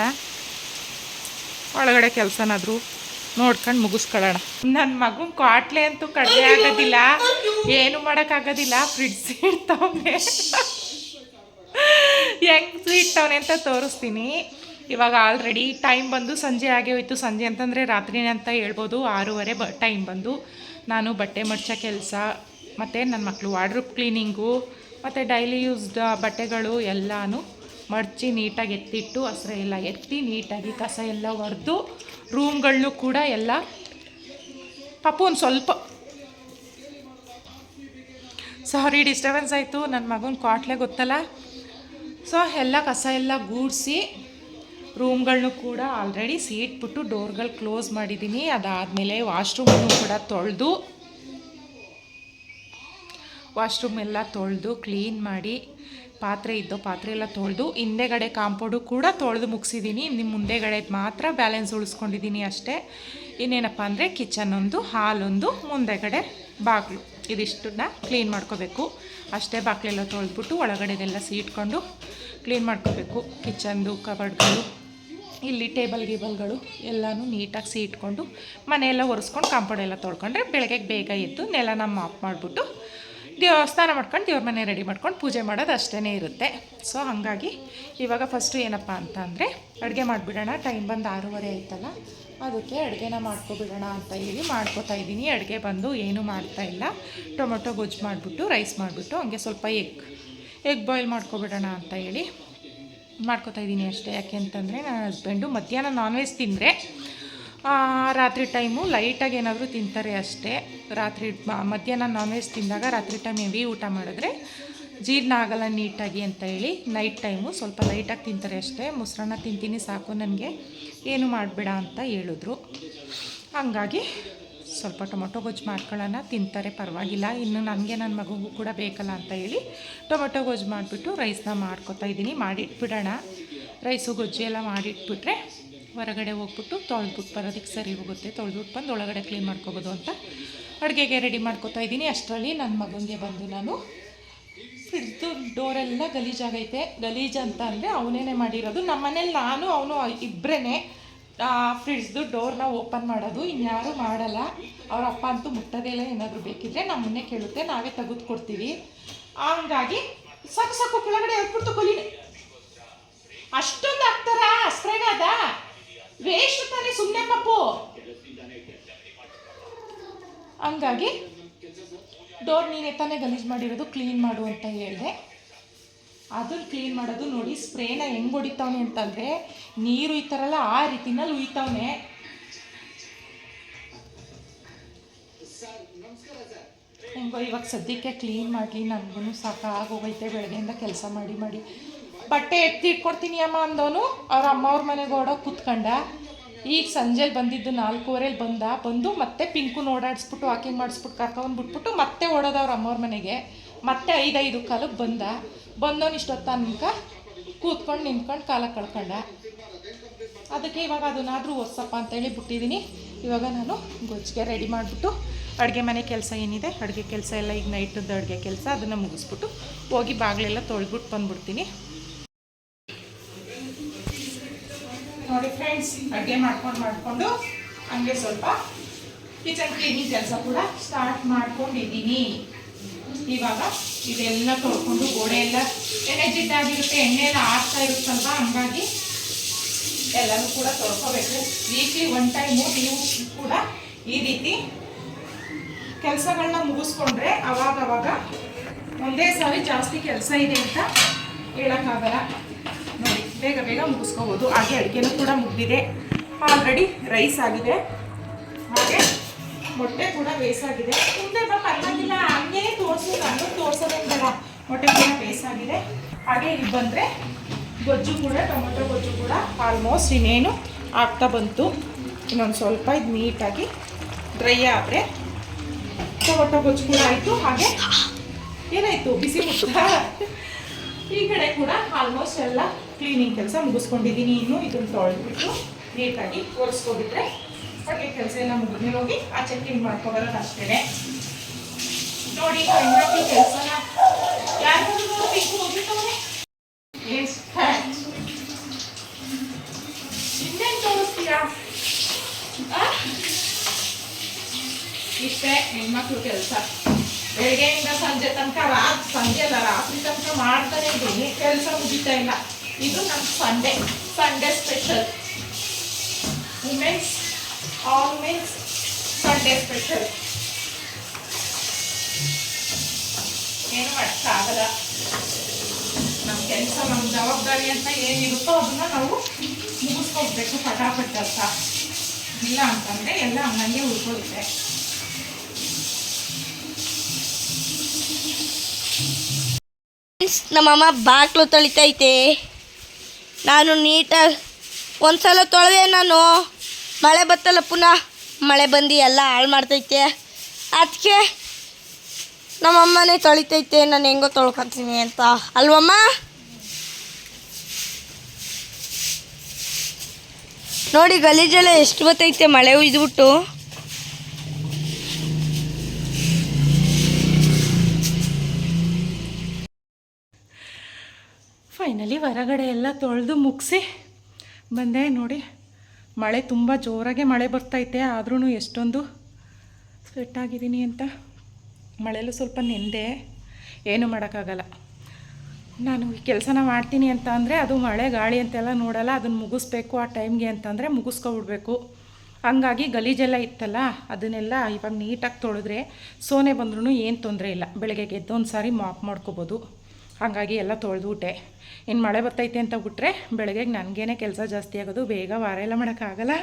ಒಳಗಡೆ ಕೆಲಸನಾದರೂ ನೋಡ್ಕೊಂಡು ಮುಗಿಸ್ಕೊಳ್ಳೋಣ. ನನ್ನ ಮಗನ ಕ್ವಾಟ್ಲೆ ಅಂತೂ ಕಡಿಮೆ ಆಗೋದಿಲ್ಲ. ಏನು ಮಾಡೋಕ್ಕಾಗೋದಿಲ್ಲ. ಫ್ರಿಡ್ಜ್ ಇಡ್ತವನೆ. ಹೆಂಗೆ ಇಟ್ಟವನೆ ಅಂತ ತೋರಿಸ್ತೀನಿ. ಇವಾಗ ಆಲ್ರೆಡಿ ಟೈಮ್ ಬಂದು ಸಂಜೆ ಆಗೇ ಹೋಯ್ತು. ಸಂಜೆ ಅಂತಂದರೆ ರಾತ್ರಿನೇ ಅಂತ ಹೇಳ್ಬೋದು. ಆರೂವರೆ ಬ, ಟೈಮ್ ಬಂದು ನಾನು ಬಟ್ಟೆ ಮಡ್ಚೋ ಕೆಲಸ, ಮತ್ತು ನನ್ನ ಮಕ್ಕಳು ವಾರ್ಡ್ರೂಪ್ ಕ್ಲೀನಿಂಗು ಮತ್ತು ಡೈಲಿ ಯೂಸ್ಡ್ ಬಟ್ಟೆಗಳು ಎಲ್ಲನೂ ಮಡಚಿ ನೀಟಾಗಿ ಎತ್ತಿಟ್ಟು ಹಸ್ರ ಎಲ್ಲ ಎತ್ತಿ ನೀಟಾಗಿ ಕಸ ಎಲ್ಲ ಹೊಡೆದು ರೂಮ್ಗಳನ್ನೂ ಕೂಡ ಎಲ್ಲ ಪಾಪು ಒಂದು ಸ್ವಲ್ಪ. ಸಾರಿ ಡಿಸ್ಟರ್ಬೆನ್ಸ್ ಆಯಿತು. ನನ್ನ ಮಗನ ಕ್ವಾಟ್ಲೆ ಗೊತ್ತಲ್ಲ? ಸೊ ಎಲ್ಲ ಕಸ ಎಲ್ಲ ಗೂಡಿಸಿ ರೂಮ್ಗಳನ್ನೂ ಕೂಡ ಆಲ್ರೆಡಿ ಸೀಟ್ಬಿಟ್ಟು ಡೋರ್ಗಳು ಕ್ಲೋಸ್ ಮಾಡಿದ್ದೀನಿ ಅದಾದಮೇಲೆ ವಾಶ್ರೂಮನ್ನು ಕೂಡ ತೊಳೆದು ವಾಶ್ರೂಮ್ ಎಲ್ಲ ತೊಳೆದು ಕ್ಲೀನ್ ಮಾಡಿ ಪಾತ್ರೆ ಇದ್ದೋ ಪಾತ್ರೆ ಎಲ್ಲ ತೊಳೆದು ಹಿಂದೆಗಡೆ ಕಾಂಪೌಂಡು ಕೂಡ ತೊಳೆದು ಮುಗಿಸಿದ್ದೀನಿ ನಿಮ್ಮ ಮುಂದೆಗಡೆ ಮಾತ್ರ ಬ್ಯಾಲೆನ್ಸ್ ಉಳಿಸ್ಕೊಂಡಿದ್ದೀನಿ ಅಷ್ಟೇ. ಇನ್ನೇನಪ್ಪ ಅಂದರೆ ಕಿಚನ್ ಒಂದು ಹಾಲೊಂದು ಮುಂದೆಗಡೆ ಬಾಗಿಲು. ಇದಿಷ್ಟನ್ನ ಕ್ಲೀನ್ ಮಾಡ್ಕೋಬೇಕು. ಅಷ್ಟೇ ಬಾಗಿಲೆಲ್ಲ ತೊಳೆದ್ಬಿಟ್ಟು ಒಳಗಡೆದೆಲ್ಲ ಸೀಟ್ಕೊಂಡು ಕ್ಲೀನ್ ಮಾಡ್ಕೋಬೇಕು. ಕಿಚನ್ದು ಕಬರ್ಡ್ಗಳು ಇಲ್ಲಿ ಟೇಬಲ್ ಗೀಬಲ್ಗಳು ಎಲ್ಲನೂ ನೀಟಾಗಿ ಸೀಟ್ಕೊಂಡು ಮನೆಯೆಲ್ಲ ಒರೆಸ್ಕೊಂಡು ಕಾಂಪೌಂಡೆಲ್ಲ ತೊಳ್ಕೊಂಡ್ರೆ ಬೆಳಗ್ಗೆ ಬೇಗ ಎದ್ದು ನೆಲನ ಮಾಪ್ ಮಾಡಿಬಿಟ್ಟು ದೇವ ಸ್ನಾನ ಮಾಡ್ಕೊಂಡು ದೇವ್ರ ಮನೆ ರೆಡಿ ಮಾಡ್ಕೊಂಡು ಪೂಜೆ ಮಾಡೋದು ಅಷ್ಟೇ ಇರುತ್ತೆ. ಸೊ ಹಾಗಾಗಿ ಇವಾಗ ಫಸ್ಟು ಏನಪ್ಪ ಅಂತ ಅಂದರೆ ಅಡುಗೆ ಮಾಡಿಬಿಡೋಣ. ಟೈಮ್ ಬಂದು ಆರೂವರೆ ಆಯ್ತಲ್ಲ, ಅದಕ್ಕೆ ಅಡುಗೆನ ಮಾಡ್ಕೊಬಿಡೋಣ ಅಂತ ಹೇಳಿ ಮಾಡ್ಕೋತಾ ಇದ್ದೀನಿ. ಅಡುಗೆ ಬಂದು ಏನೂ ಮಾಡ್ತಾ ಇಲ್ಲ. ಟೊಮೊಟೊ ಗೊಜ್ಜು ಮಾಡಿಬಿಟ್ಟು ರೈಸ್ ಮಾಡಿಬಿಟ್ಟು, ಹಂಗೆ ಸ್ವಲ್ಪ ಎಗ್ ಎಗ್ ಬಾಯ್ಲ್ ಮಾಡ್ಕೊಬಿಡೋಣ ಅಂತ ಹೇಳಿ ಮಾಡ್ಕೋತಾ ಇದ್ದೀನಿ ಅಷ್ಟೇ. ಯಾಕೆ ಅಂತಂದರೆ, ನನ್ನ ಹಸ್ಬೆಂಡು ಮಧ್ಯಾಹ್ನ ನಾನ್ ವೆಜ್ ತಿಂದರೆ ರಾತ್ರಿ ಟೈಮು ಲೈಟಾಗಿ ಏನಾದರೂ ತಿಂತಾರೆ ಅಷ್ಟೇ. ರಾತ್ರಿ ಮಧ್ಯಾಹ್ನ ನಾನ್ ವೆಜ್ ತಿಂದಾಗ ರಾತ್ರಿ ಟೈಮ್ ಹೆವಿ ಊಟ ಮಾಡಿದ್ರೆ ಜೀರ್ಣ ಆಗಲ್ಲ ನೀಟಾಗಿ ಅಂತ ಹೇಳಿ ನೈಟ್ ಟೈಮು ಸ್ವಲ್ಪ ಲೈಟಾಗಿ ತಿಂತಾರೆ ಅಷ್ಟೇ. ಮೊಸರನ್ನ ತಿಂತೀನಿ ಸಾಕು ನನಗೆ. ಏನು ಮಾಡಬೇಡ ಅಂತ ಹೇಳಿದ್ರು. ಹಂಗಾಗಿ ಸ್ವಲ್ಪ ಟೊಮೊಟೊ ಗೊಜ್ಜು ಮಾಡ್ಕೊಳ್ಳೋಣ, ತಿಂತಾರೆ ಪರವಾಗಿಲ್ಲ. ಇನ್ನು ನನಗೆ ನನ್ನ ಮಗುಗೂ ಕೂಡ ಬೇಕಲ್ಲ ಅಂತ ಹೇಳಿ ಟೊಮೊಟೊ ಗೊಜ್ಜು ಮಾಡಿಬಿಟ್ಟು ರೈಸ್ನ ಮಾಡ್ಕೊತಾ ಇದ್ದೀನಿ. ಮಾಡಿಟ್ಬಿಡೋಣ. ರೈಸು ಗೊಜ್ಜು ಎಲ್ಲ ಮಾಡಿಟ್ಬಿಟ್ರೆ ಹೊರಗಡೆ ಹೋಗ್ಬಿಟ್ಟು ತೊಳೆದ್ಬಿಟ್ಟು ಬರೋದಕ್ಕೆ ಸರಿ ಹೋಗುತ್ತೆ. ತೊಳೆದ್ಬಿಟ್ಟು ಬಂದು ಒಳಗಡೆ ಕ್ಲೀನ್ ಮಾಡ್ಕೋಬೋದು ಅಂತ ಅಡುಗೆಗೆ ರೆಡಿ ಮಾಡ್ಕೋತಾ ಇದ್ದೀನಿ. ಅಷ್ಟರಲ್ಲಿ ನನ್ನ ಮಗನಿಗೆ ಬಂದು ನಾನು ಫ್ರಿಡ್ಜ್ದು ಡೋರೆಲ್ಲ ಗಲೀಜಾಗೈತೆ ಗಲೀಜು ಅಂತ ಅಂದರೆ ಅವನೇನೆ ಮಾಡಿರೋದು. ನಮ್ಮ ಮನೇಲಿ ನಾನು, ಅವನು ಇಬ್ಬರೇ ಫ್ರಿಡ್ಜ್ದು ಡೋರ್ನ ಓಪನ್ ಮಾಡೋದು. ಇನ್ಯಾರೂ ಮಾಡಲ್ಲ. ಅವ್ರ ಅಪ್ಪ ಅಂತೂ ಮುಟ್ಟೋದೇ ಇಲ್ಲ. ಏನಾದರೂ ಬೇಕಿದ್ರೆ ನಮ್ಮನ್ನೇ ಕೇಳುತ್ತೆ. ನಾವೇ ತೆಗೆದು ಕೊಡ್ತೀವಿ. ಹಂಗಾಗಿ ಸಾಕು ಸಾಕು ಕೆಳಗಡೆ ಹೇಳ್ಬಿಟ್ಟು ಕೊಲಿನಿ. ಅಷ್ಟೊಂದು ಹಾಕ್ತಾರ ಅಸ್ತ್ರೇಗಾದ ವೇಸ್ಟ್ ತಾನೇ ಸುಮ್ಮನೆ ಪಪ್ಪು ಹಂಗಾಗಿ ಡೋರ್ ನೀನೇ ತಾನೇ ಗಲೀಜು ಮಾಡಿರೋದು, ಕ್ಲೀನ್ ಮಾಡು ಅಂತ ಹೇಳಿದೆ. ಅದನ್ನು ಕ್ಲೀನ್ ಮಾಡೋದು ನೋಡಿ ಸ್ಪ್ರೇನ ಹೆಂಗೆ ಹೊಡಿತಾವನೆ ಅಂತಂದರೆ ನೀರು ಉಯ್ತಾರಲ್ಲ ಆ ರೀತಿನಲ್ಲಿ ಉಯ್ತಾವನೆ. ಹೆಂಗೋ ಇವಾಗ ಸದ್ಯಕ್ಕೆ ಕ್ಲೀನ್ ಮಾಡಲಿ ನನಗೂ ಸಾಕಾಗೋಗೈತೆ, ಬೆಳಗ್ಗೆಯಿಂದ ಕೆಲಸ ಮಾಡಿ ಮಾಡಿ. ಬಟ್ಟೆ ಎತ್ತಿಟ್ಕೊಡ್ತೀನಿ ಅಮ್ಮ ಅಂದವನು, ಅವ್ರ ಅಮ್ಮವ್ರ ಮನೆಗೆ ಓಡೋಗಿ ಕೂತ್ಕೊಂಡ. ಈಗ ಸಂಜೆಲಿ ಬಂದಿದ್ದು ನಾಲ್ಕೂವರೆಲಿ ಬಂದ, ಬಂದು ಮತ್ತೆ ಪಿಂಕು ಓಡಾಡಿಸ್ಬಿಟ್ಟು ವಾಕಿಂಗ್ ಮಾಡಿಸ್ಬಿಟ್ಟು ಕರ್ಕೊಂಡ್ಬಿಟ್ಬಿಟ್ಟು ಮತ್ತೆ ಓಡೋದು ಅವ್ರ ಅಮ್ಮವ್ರ ಮನೆಗೆ. ಮತ್ತೆ ಐದೈದು ಕಾಲಕ್ಕೆ ಬಂದ. ಬಂದವನು ಇಷ್ಟೊತ್ತ ಕೂತ್ಕೊಂಡು ನಿಂತ್ಕೊಂಡು ಕಾಲ ಕಳ್ಕೊಂಡ. ಅದಕ್ಕೆ ಇವಾಗ ಅದನ್ನಾದರೂ ಅಂತ ಅಂತೇಳಿ ಬಿಟ್ಟಿದ್ದೀನಿ ಇವಾಗ ನಾನು ಗೊಜ್ಜಿಗೆ ರೆಡಿ ಮಾಡಿಬಿಟ್ಟು ಅಡುಗೆ ಮನೆ ಕೆಲಸ ಏನಿದೆ, ಅಡುಗೆ ಕೆಲಸ ಎಲ್ಲ ಈಗ ನೈಟದ್ದು ಅಡುಗೆ ಕೆಲಸ, ಅದನ್ನು ಮುಗಿಸ್ಬಿಟ್ಟು ಹೋಗಿ ಬಾಗಿಲೆಲ್ಲ ತೊಳೆದ್ಬಿಟ್ಟು ಬಂದ್ಬಿಡ್ತೀನಿ. ನೋಡಿ ಫ್ರೆಂಡ್ಸ್ ಅಡುಗೆ ಮಾಡ್ಕೊಂಡು ಮಾಡಿಕೊಂಡು ಹಂಗೆ ಸ್ವಲ್ಪ ಕಿಚನ್ ಕ್ಲೀನಿಂಗ್ ಕೆಲಸ ಕೂಡ ಸ್ಟಾರ್ಟ್ ಮಾಡ್ಕೊಂಡಿದ್ದೀನಿ. ಇವಾಗ ಇದೆಲ್ಲ ತೊಳ್ಕೊಂಡು ಗೋಡೆ ಎಲ್ಲ ಎಣ್ಣೆ ಜಿಡ್ಡಾಗಿರುತ್ತೆ ಎಣ್ಣೆ ಎಲ್ಲ ಆಗ್ತಾ ಇರುತ್ತಲ್ವಾ ಹಂಗಾಗಿ ಎಲ್ಲನೂ ಕೂಡ ತೊಳ್ಕೋಬೇಕು. ವೀಕ್ಲಿ ಒನ್ ಟೈಮು ನೀವು ಕೂಡ ಈ ರೀತಿ ಕೆಲಸಗಳನ್ನ ಮುಗಿಸ್ಕೊಂಡ್ರೆ ಅವಾಗವಾಗ ಅವಾಗ ಒಂದೇ ಸಾರಿ ಜಾಸ್ತಿ ಕೆಲಸ ಇದೆ ಅಂತ ಹೇಳೋಕ್ಕಾಗಲ್ಲ. ಬೇಗ ಬೇಗ ಮುಗಿಸ್ಕೋಬೋದು. ಹಾಗೆ ಅಡುಗೆನೂ ಕೂಡ ಮುಗಿದಿದೆ. ಆಲ್ರೆಡಿ ರೈಸ್ ಆಗಿದೆ. ಹಾಗೆ ಮೊಟ್ಟೆ ಕೂಡ ಬೇಯಿಸಾಗಿದೆ ಮುಂದೆ ಬಾ, ಪರವಾಗಿಲ್ಲ. ಹಂಗೆ ತೋರಿಸು. ನಾನು ತೋರ್ಸೋದೇನು ಬೇಡ ಮೊಟ್ಟೆ ಕೂಡ ಬೇಯಿಸಾಗಿದೆ ಹಾಗೆ ಇಲ್ಲಿ ಬಂದರೆ ಗೊಜ್ಜು ಕೂಡ, ಟೊಮೊಟೊ ಗೊಜ್ಜು ಕೂಡ ಆಲ್ಮೋಸ್ಟ್ ಇನ್ನೇನು ಆಗ್ತಾ ಬಂತು. ಇನ್ನೊಂದು ಸ್ವಲ್ಪ ಇದು ನೀಟಾಗಿ ಡ್ರೈ ಆದರೆ ಟೊಮೊಟೊ ಗೊಜ್ಜು ಕೂಡ ಆಯಿತು. ಹಾಗೆ ಏನಾಯಿತು? ಬಿಸಿ ಮುಟ್ಟ ಈ ಕಡೆ ಕೂಡ ಆಲ್ಮೋಸ್ಟ್ ಎಲ್ಲ ಕ್ಲೀನಿಂಗ್ ಕೆಲಸ ಮುಗಿಸ್ಕೊಂಡಿದ್ದೀನಿ ಇನ್ನು, ಇದನ್ನು ತೊಳೆದ್ಬಿಟ್ಟು ನೀಟಾಗಿ ಒರೆಸ್ಕೊಬಿಟ್ರೆ ಅಡುಗೆ ಕೆಲಸ ಎಲ್ಲ ಮುಗಿದ್ಮೇಲೆ ಹೋಗಿ ಆಚೆ ಕ್ಲೀನ್ ಮಾಡ್ಕೊಬರೋದು ಅಷ್ಟೇ ನೋಡಿ ಹೆಂಡತಿ ಕೆಲಸನ ಯಾರು ಬೇಕು ಇನ್ನೇನು ಆ? ಇಷ್ಟೇ ಹೆಣ್ಮಕ್ಳು ಕೆಲಸ. ಬೆಳಗ್ಗೆಯಿಂದ ಸಂಜೆ ತನಕ ರಾತ್ರಿ ಸಂಜೆ ಅಲ್ಲ, ರಾತ್ರಿ ತನಕ ಮಾಡ್ತಾನೆ ಇದ್ದೀನಿ. ಕೆಲಸ ಮುಗಿತಾ ಇಲ್ಲ. ಇದು ನಮ್ಮ Sunday Sunday special women's all men's Sunday special ಏನು ಮಾಡೋಕ್ಕಾಗಲ್ಲ. ನಮ್ಮ ಕೆಲಸ, ನಮ್ಮ ಜವಾಬ್ದಾರಿ ಅಂತ ಏನಿರುತ್ತೋ ಅದನ್ನ ನಾವು ಮುಗಿಸ್ಕೋಬೇಕು ಪಟಾಪಟ್ ಅಂತ. ಇಲ್ಲ ಅಂತಂದರೆ ಎಲ್ಲ ಹಂಗಂಗೆ ಉಳ್ಕೊಳ್ಳುತ್ತೆ ನಮ್ಮಮ್ಮ ಬಾಕ್ಲು ತೊಳಿತೈತೆ. ನಾನು ನೀಟಾಗಿ ಒಂದ್ಸಲ ತೊಳೆದೆ ನಾನು. ಮಳೆ ಬತ್ತಲ್ಲ ಪುನಃ. ಮಳೆ ಬಂದು ಎಲ್ಲ ಹಾಳು ಮಾಡ್ತೈತೆ. ಅದಕ್ಕೆ ನಮ್ಮಮ್ಮನೇ ತೊಳಿತೈತೆ. ನಾನು ಹೆಂಗೋ ತೊಳ್ಕೊತೀನಿ ಅಂತ. ಅಲ್ವಮ್ಮ? ನೋಡಿ ಗಲೀಜೆಲ್ಲ ಎಷ್ಟು ಬತ್ತೈತೆ ಮಳೆ ಉಯ್ದ್ಬಿಟ್ಟು ಫೈನಲಿ ಹೊರಗಡೆ ಎಲ್ಲ ತೊಳೆದು ಮುಗಿಸಿ ಬಂದೆ ನೋಡಿ. ಮಳೆ ತುಂಬ ಜೋರಾಗೆ ಮಳೆ ಬರ್ತೈತೆ ಆದ್ರೂ ಎಷ್ಟೊಂದು ಸ್ವೆಟ್ ಆಗಿದ್ದೀನಿ ಅಂತ. ಮಳೆಯಲ್ಲೂ ಸ್ವಲ್ಪ ನೆಂದೆ, ಏನು ಮಾಡೋಕ್ಕಾಗಲ್ಲ. ನಾನು ಈ ಕೆಲಸನ ಮಾಡ್ತೀನಿ ಅಂತ ಅಂದರೆ ಅದು ಮಳೆ ಗಾಳಿ ಅಂತೆಲ್ಲ ನೋಡಲ್ಲ, ಅದನ್ನು ಮುಗಿಸ್ಬೇಕು ಆ ಟೈಮ್ಗೆ ಅಂತಂದರೆ ಮುಗಿಸ್ಕೊಬಿಡ್ಬೇಕು. ಹಂಗಾಗಿ ಗಲೀಜೆಲ್ಲ ಇತ್ತಲ್ಲ, ಅದನ್ನೆಲ್ಲ ಇವಾಗ ನೀಟಾಗಿ ತೊಳೆದ್ರೆ ಸೋನೆ ಬಂದ್ರೂ ಏನು ತೊಂದರೆ ಇಲ್ಲ. ಬೆಳಗ್ಗೆ ಗೆದ್ದೊಂದು ಸಾರಿ ಮಾಪ್ ಮಾಡ್ಕೋಬೋದು. ಹಾಗಾಗಿ ಎಲ್ಲ ತೊಳೆದ್ಬಿಟ್ಟೆ. ಇನ್ನು ಮಳೆ ಬರ್ತೈತೆ ಅಂತ ಬಿಟ್ರೆ ಬೆಳಗ್ಗೆ ನನಗೇನೆ ಕೆಲಸ ಜಾಸ್ತಿ ಆಗೋದು. ಬೇಗ ವಾರ ಎಲ್ಲ ಮಾಡೋಕ್ಕಾಗಲ್ಲ.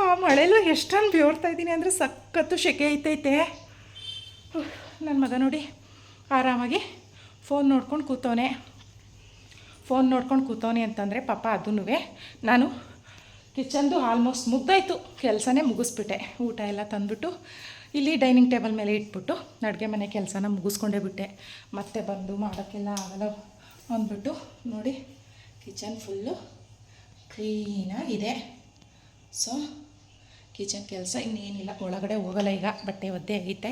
ಆ ಮಳೆಲೂ ಎಷ್ಟೊಂದು ಬೇರ್ತಾ ಇದ್ದೀನಿ ಅಂದರೆ ಸಖತ್ತು ಸೆಕೆ ಐತೈತೆ. ನನ್ನ ಮಗ ನೋಡಿ. ಆರಾಮಾಗಿ ಫೋನ್ ನೋಡ್ಕೊಂಡು ಕೂತವನೆ. ಫೋನ್ ನೋಡ್ಕೊಂಡು ಕೂತವನೆ ಅಂತಂದರೆ ಪಾಪ ಅದೂ ನಾನು ಕಿಚನ್ದು ಆಲ್ಮೋಸ್ಟ್ ಮುಗ್ದಾಯಿತು. ಕೆಲಸನೇ ಮುಗಿಸ್ಬಿಟ್ಟೆ. ಊಟ ಎಲ್ಲ ತಂದುಬಿಟ್ಟು ಇಲ್ಲಿ ಡೈನಿಂಗ್ ಟೇಬಲ್ ಮೇಲೆ ಇಟ್ಬಿಟ್ಟು ಅಡುಗೆ ಮನೆ ಕೆಲಸನ ಮುಗಿಸ್ಕೊಂಡೇ ಬಿಟ್ಟೆ. ಮತ್ತೆ ಬಂದು ಮಾಡೋಕ್ಕೆಲ್ಲ ಆಗಲ್ಲ. ಅಂದ್ಬಿಟ್ಟು ನೋಡಿ ಕಿಚನ್ ಫುಲ್ಲು ಕ್ಲೀನಾಗಿದೆ ಸೊ ಕಿಚನ್ ಕೆಲಸ ಇನ್ನೇನಿಲ್ಲ, ಒಳಗಡೆ ಹೋಗಲ್ಲ ಈಗ, ಬಟ್ಟೆ ಒದ್ದೆ ಐತೆ.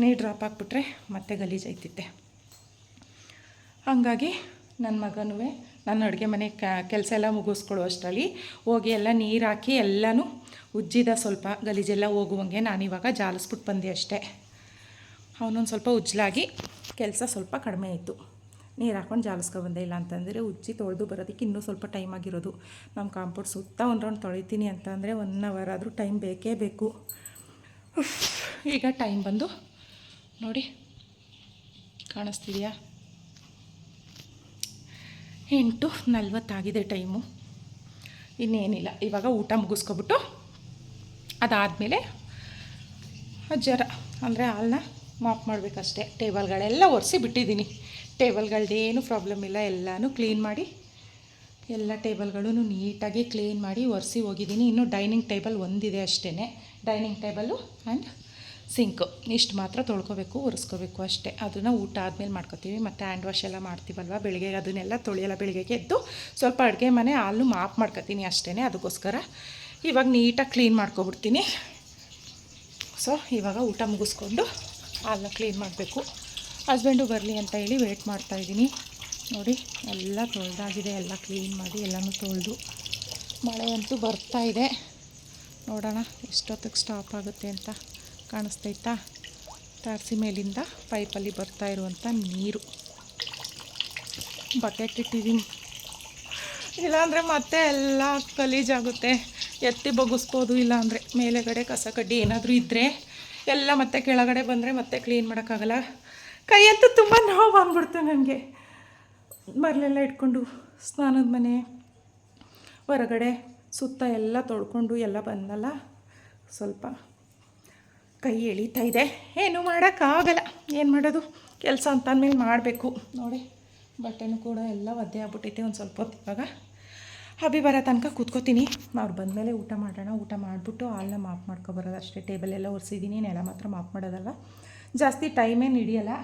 ನೀರು ಡ್ರಾಪ್ ಹಾಕ್ಬಿಟ್ರೆ ಮತ್ತೆ ಗಲೀಜು ಐತಿತ್ತೆ. ಹಾಗಾಗಿ ನನ್ನ ಮಗನೂ ನನ್ನ ಅಡುಗೆ ಮನೆ ಕೆಲಸ ಎಲ್ಲ ಮುಗಿಸ್ಕೊಳ್ಳೋ ಅಷ್ಟರಲ್ಲಿ. ಹೋಗಿ ಎಲ್ಲ ನೀರು ಹಾಕಿ ಎಲ್ಲನೂ ಉಜ್ಜಿದ ಸ್ವಲ್ಪ ಗಲೀಜೆಲ್ಲ ಹೋಗುವಂಗೆ ನಾನಿವಾಗ ಜಾಲಿಸ್ಬಿಟ್ಟು ಬಂದೆ ಅಷ್ಟೇ. ಅವನೊಂದು ಸ್ವಲ್ಪ ಉಜ್ಜಲಾಗಿ, ಕೆಲಸ ಸ್ವಲ್ಪ ಕಡಿಮೆ ಆಯಿತು. ನೀರು ಹಾಕೊಂಡು ಜಾಲಿಸ್ಕೊಬಂದೆ ಇಲ್ಲ ಅಂತಂದರೆ ಉಜ್ಜಿ ತೊಳೆದು ಬರೋದಕ್ಕೆ ಇನ್ನೂ ಸ್ವಲ್ಪ ಟೈಮ್ ಆಗಿರೋದು. ನಮ್ಮ ಕಾಂಪೌಂಡ್ ಸುತ್ತ ಒಂದು ರೌಂಡ್ ತೊಳಿತೀನಿ ಅಂತಂದರೆ ಒನ್ ಅವರ್ ಆದರೂ ಟೈಮ್ ಬೇಕೇ ಬೇಕು. ಈಗ ಟೈಮ್ ಬಂದು ನೋಡಿ, ಕಾಣಿಸ್ತಿದೆಯಾ? ಎಂಟು ನಲ್ವತ್ತಾಗಿದೆ ಟೈಮು ಇನ್ನೇನಿಲ್ಲ, ಇವಾಗ ಊಟ ಮುಗಿಸ್ಕೊಬಿಟ್ಟು ಅದಾದಮೇಲೆ ಜರ, ಅಂದರೆ ಹಾಲನ್ನ ಮಾಪ್ ಮಾಡಬೇಕಷ್ಟೇ. ಟೇಬಲ್ಗಳೆಲ್ಲ ಒರೆಸಿ ಬಿಟ್ಟಿದ್ದೀನಿ. ಟೇಬಲ್ಗಳ್ದೇನು ಪ್ರಾಬ್ಲಮ್ ಇಲ್ಲ, ಎಲ್ಲನೂ ಕ್ಲೀನ್ ಮಾಡಿ, ಎಲ್ಲ ಟೇಬಲ್ಗಳೂ ನೀಟಾಗಿ ಕ್ಲೀನ್ ಮಾಡಿ ಒರೆಸಿ ಹೋಗಿದ್ದೀನಿ. ಇನ್ನು ಡೈನಿಂಗ್ ಟೇಬಲ್ ಒಂದಿದೆ ಅಷ್ಟೇ ಡೈನಿಂಗ್ ಟೇಬಲ್ಲು ಆ್ಯಂಡ್ ಸಿಂಕು ಇಷ್ಟು ಮಾತ್ರ ತೊಳ್ಕೊಬೇಕು, ಒರೆಸ್ಕೋಬೇಕು ಅಷ್ಟೇ. ಅದನ್ನು ಊಟ ಆದಮೇಲೆ ಮಾಡ್ಕೋತೀವಿ. ಮತ್ತು ಹ್ಯಾಂಡ್ ವಾಶ್ ಎಲ್ಲ ಮಾಡ್ತೀವಲ್ವ ಬೆಳಿಗ್ಗೆ ಅದನ್ನೆಲ್ಲ ತೊಳೆಯಲ್ಲ, ಬೆಳಿಗ್ಗೆಗೆ ಎದ್ದು ಸ್ವಲ್ಪ ಅಡುಗೆ ಮನೆ ಹಾಲು ಮಾಪ್ ಮಾಡ್ಕೋತೀನಿ ಅಷ್ಟೇ ಅದಕ್ಕೋಸ್ಕರ. ಇವಾಗ ನೀಟಾಗಿ ಕ್ಲೀನ್ ಮಾಡ್ಕೊಬಿಡ್ತೀನಿ. ಸೊ ಇವಾಗ ಊಟ ಮುಗಿಸ್ಕೊಂಡು ಹಾಲನ್ನ ಕ್ಲೀನ್ ಮಾಡಬೇಕು. ಹಸ್ಬೆಂಡು ಬರಲಿ ಅಂತ ಹೇಳಿ ವೆಯ್ಟ್ ಮಾಡ್ತಾಯಿದ್ದೀನಿ ನೋಡಿ, ಎಲ್ಲ ತೊಳೆದಾಗಿದೆ, ಎಲ್ಲ ಕ್ಲೀನ್ ಮಾಡಿ ಎಲ್ಲನೂ ತೊಳೆದು ಮಳೆ ಅಂತೂ ಬರ್ತಾ ಇದೆ. ನೋಡೋಣ ಎಷ್ಟೊತ್ತಿಗೆ ಸ್ಟಾಪ್ ಆಗುತ್ತೆ ಅಂತ ಕಾಣಿಸ್ತೈತಾ ತಾರಸಿ ಮೇಲಿಂದ ಪೈಪಲ್ಲಿ ಬರ್ತಾ ಇರುವಂಥ ನೀರು. ಬಕೆಟ್ ಇಟ್ಟಿದ್ದೀನಿ. ಇಲ್ಲಾಂದರೆ ಮತ್ತೆ ಎಲ್ಲ ಗಲೀಜಾಗುತ್ತೆ. ಎತ್ತಿ ಬಗ್ಗಿಸ್ಬೋದು, ಇಲ್ಲಾಂದರೆ ಮೇಲೆಗಡೆ ಕಸ ಕಡ್ಡಿ ಏನಾದರೂ ಇದ್ದರೆ ಎಲ್ಲ ಮತ್ತೆ ಕೆಳಗಡೆ ಬಂದರೆ ಮತ್ತೆ ಕ್ಲೀನ್ ಮಾಡೋಕ್ಕಾಗಲ್ಲ. ಕೈಯಂತೂ ತುಂಬ ನೋವು ಬಂದ್ಬಿಡ್ತು ನನಗೆ. ಮರಲೆಲ್ಲ ಇಟ್ಕೊಂಡು ಸ್ನಾನದ ಮನೆ, ಹೊರಗಡೆ ಸುತ್ತ ಎಲ್ಲ ತೊಳ್ಕೊಂಡು ಎಲ್ಲ ಬಂದಲ್ಲ, ಸ್ವಲ್ಪ ಕೈ ಎಳೀತಾ ಇದೆ. ಏನು ಮಾಡೋಕ್ಕಾಗಲ್ಲ. ಏನು ಮಾಡೋದು? ಕೆಲಸ ಅಂತ ಅಂದಮೇಲೆ ಮಾಡಬೇಕು. ನೋಡಿ, ಬಟ್ಟೆನೂ ಕೂಡ ಎಲ್ಲ ಒದ್ದೆ ಆಗ್ಬಿಟ್ಟೈತೆ ಒಂದು ಸ್ವಲ್ಪ ಹೊತ್ತು ಇವಾಗ. ಹಬ್ಬಿ ಬರೋ ತನಕ ಕೂತ್ಕೋತೀನಿ. ಅವ್ರು ಬಂದಮೇಲೆ ಊಟ ಮಾಡೋಣ, ಊಟ ಮಾಡಿಬಿಟ್ಟು ಹಾಲನ್ನ ಮಾಪ್ ಮಾಡ್ಕೊಬರೋದು ಅಷ್ಟೇ ಟೇಬಲ್ ಎಲ್ಲ ಒರೆಸಿದ್ದೀನಿ ನೆಲ ಮಾತ್ರ ಮಾಪ್ ಮಾಡೋದಲ್ಲ. ಜಾಸ್ತಿ ಟೈಮೇನು ಹಿಡಿಯಲ್ಲ.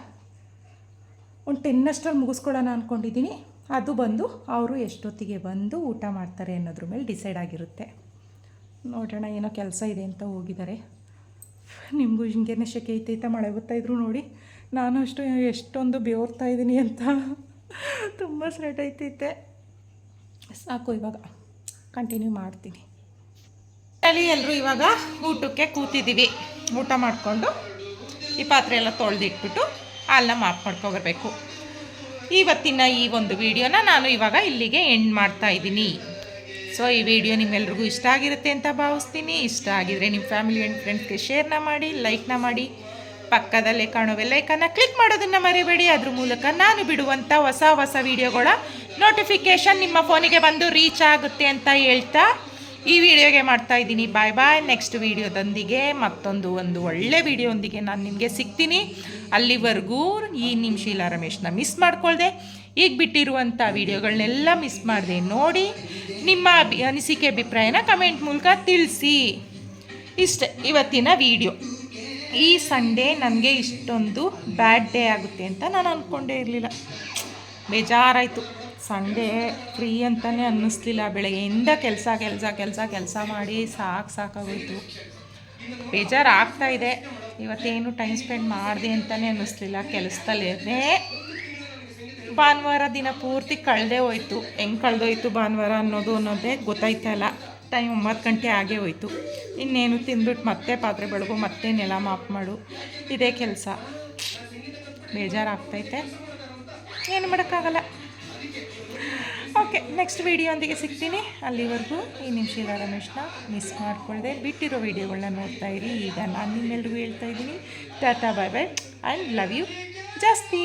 ಒಂದು ಟೆನ್ ಅಷ್ಟರಲ್ಲಿ ಮುಗಿಸ್ಕೊಳ್ಳೋಣ ಅಂದ್ಕೊಂಡಿದ್ದೀನಿ ಅದು ಬಂದು ಅವರು ಎಷ್ಟೊತ್ತಿಗೆ ಬಂದು ಊಟ ಮಾಡ್ತಾರೆ ಅನ್ನೋದ್ರ ಮೇಲೆ ಡಿಸೈಡ್ ಆಗಿರುತ್ತೆ. ನೋಡೋಣ ಏನೋ ಕೆಲಸ ಇದೆ ಅಂತ ಹೋಗಿದ್ದಾರೆ. ನಿಮಗೂ ಹಿಂಗೇನೆ ಶೆಕೆ ಐತೈತ ಮಳೆ ಬರ್ತಾಯಿದ್ರು ನೋಡಿ. ನಾನು ಅಷ್ಟು ಎಷ್ಟೊಂದು ಬೇವರ್ತಾ ಇದ್ದೀನಿ ಅಂತ ತುಂಬ ಸ್ವೆಟ್ ಐತೈತೆ. ಸಾಕು ಇವಾಗ. ಕಂಟಿನ್ಯೂ ಮಾಡ್ತೀನಿ. ಅಲ್ಲಿ ಎಲ್ಲರೂ ಇವಾಗ ಊಟಕ್ಕೆ ಕೂತಿದ್ದೀವಿ ಊಟ ಮಾಡಿಕೊಂಡು ಈ ಪಾತ್ರೆ ಎಲ್ಲ ತೊಳೆದಿಟ್ಬಿಟ್ಟು ಹಾಲನ್ನ ಮಾಪ್ ಮಾಡ್ಕೊಬರ್ಬೇಕು. ಇವತ್ತಿನ ಈ ಒಂದು ವಿಡಿಯೋನ ನಾನು ಇವಾಗ ಇಲ್ಲಿಗೆ ಎಂಡ್ ಮಾಡ್ತಾ ಇದ್ದೀನಿ. ಸೊ ಈ ವಿಡಿಯೋ ನಿಮ್ಮೆಲ್ರಿಗೂ ಇಷ್ಟ ಆಗಿರುತ್ತೆ ಅಂತ ಭಾವಿಸ್ತೀನಿ. ಇಷ್ಟ ಆಗಿದರೆ ನಿಮ್ಮ ಫ್ಯಾಮಿಲಿ ಆ್ಯಂಡ್ ಫ್ರೆಂಡ್ಸ್ಗೆ ಶೇರ್ನ ಮಾಡಿ ಲೈಕ್ನ ಮಾಡಿ. ಪಕ್ಕದಲ್ಲೇ ಕಾಣೋ ಲೈಕನ್ನು ಕ್ಲಿಕ್ ಮಾಡೋದನ್ನು ಮರಿಬೇಡಿ. ಅದ್ರ ಮೂಲಕ ನಾನು ಬಿಡುವಂಥ ಹೊಸ ಹೊಸ ವಿಡಿಯೋಗಳ ನೋಟಿಫಿಕೇಷನ್ ನಿಮ್ಮ ಫೋನಿಗೆ ಬಂದು ರೀಚ್ ಆಗುತ್ತೆ ಅಂತ ಹೇಳ್ತಾ ಈ ವಿಡಿಯೋಗೆ ಮಾಡ್ತಾ ಇದ್ದೀನಿ. ಬಾಯ್ ಬಾಯ್ ನೆಕ್ಸ್ಟ್ ವಿಡಿಯೋದೊಂದಿಗೆ ಮತ್ತೊಂದು ಒಂದು ಒಳ್ಳೆ ವಿಡಿಯೋದೊಂದಿಗೆ ನಾನು ನಿಮಗೆ ಸಿಗ್ತೀನಿ. ಅಲ್ಲಿವರೆಗೂ ಈ ನಿಮ್ಮ ಶೀಲಾ ರಮೇಶ್ನ ಮಿಸ್ ಮಾಡ್ಕೊಳ್ದೆ. ಈಗ ಬಿಟ್ಟಿರುವಂಥ ವಿಡಿಯೋಗಳನ್ನೆಲ್ಲ ಮಿಸ್ ಮಾಡಿದೆ ನೋಡಿ ನಿಮ್ಮ ಅಭಿ, ಅನಿಸಿಕೆ ಅಭಿಪ್ರಾಯನ ಕಮೆಂಟ್ ಮೂಲಕ ತಿಳಿಸಿ. ಇಷ್ಟ, ಇವತ್ತಿನ ವಿಡಿಯೋ ಈ ಸಂಡೇ ನನಗೆ ಇಷ್ಟೊಂದು ಬ್ಯಾಡ್ ಡೇ ಆಗುತ್ತೆ ಅಂತ ನಾನು ಅಂದ್ಕೊಂಡೇ ಇರಲಿಲ್ಲ. ಬೇಜಾರಾಯಿತು. ಸಂಡೇ ಫ್ರೀ ಅಂತಲೇ ಅನ್ನಿಸ್ಲಿಲ್ಲ. ಬೆಳಗ್ಗೆಯಿಂದ ಕೆಲಸ ಕೆಲಸ ಕೆಲಸ ಕೆಲಸ ಮಾಡಿ ಸಾಕು, ಸಾಕಾಗೋಯ್ತು. ಬೇಜಾರು ಆಗ್ತಾ ಇದೆ. ಇವತ್ತೇನು ಟೈಮ್ ಸ್ಪೆಂಡ್ ಮಾಡಿದೆ ಅಂತಲೇ ಅನ್ನಿಸ್ಲಿಲ್ಲ. ಕೆಲಸದಲ್ಲೇ ಭಾನುವಾರ ದಿನ ಪೂರ್ತಿ ಕಳೆದೇ ಹೋಯ್ತು. ಹೆಂಗೆ ಕಳೆದೋಯ್ತು ಭಾನುವಾರ ಅನ್ನೋದು ಅನ್ನೋದೇ ಗೊತ್ತಾಯ್ತಾ ಇಲ್ಲ. ಟೈಮ್ ಒಂಬತ್ತು ಗಂಟೆ ಆಗೇ ಹೋಯ್ತು. ಇನ್ನೇನು ತಿಂದ್ಬಿಟ್ಟು ಮತ್ತೆ ಪಾತ್ರೆ ಬೆಳಗು, ಮತ್ತೆ ನೆಲ ಮಾಪ್ ಮಾಡು. ಇದೇ ಕೆಲಸ. ಬೇಜಾರಾಗ್ತೈತೆ ಏನು ಮಾಡೋಕ್ಕಾಗಲ್ಲ. ಓಕೆ ನೆಕ್ಸ್ಟ್ ವೀಡಿಯೊಂದಿಗೆ ಸಿಗ್ತೀನಿ. ಅಲ್ಲಿವರೆಗೂ ಈ ನಿಮಿಷದ ರಮೇಶ್ನ ಮಿಸ್ ಮಾಡಿಕೊಳ್ಳದೆ ಬಿಟ್ಟಿರೋ ವೀಡಿಯೋಗಳನ್ನ ನೋಡ್ತಾ ಇರಿ. ಈಗ ನಾನು ನಿಮ್ಮೆಲ್ರಿಗೂ ಹೇಳ್ತಾ ಇದ್ದೀನಿ. Tata bye bye and love you ಜಾಸ್ತಿ.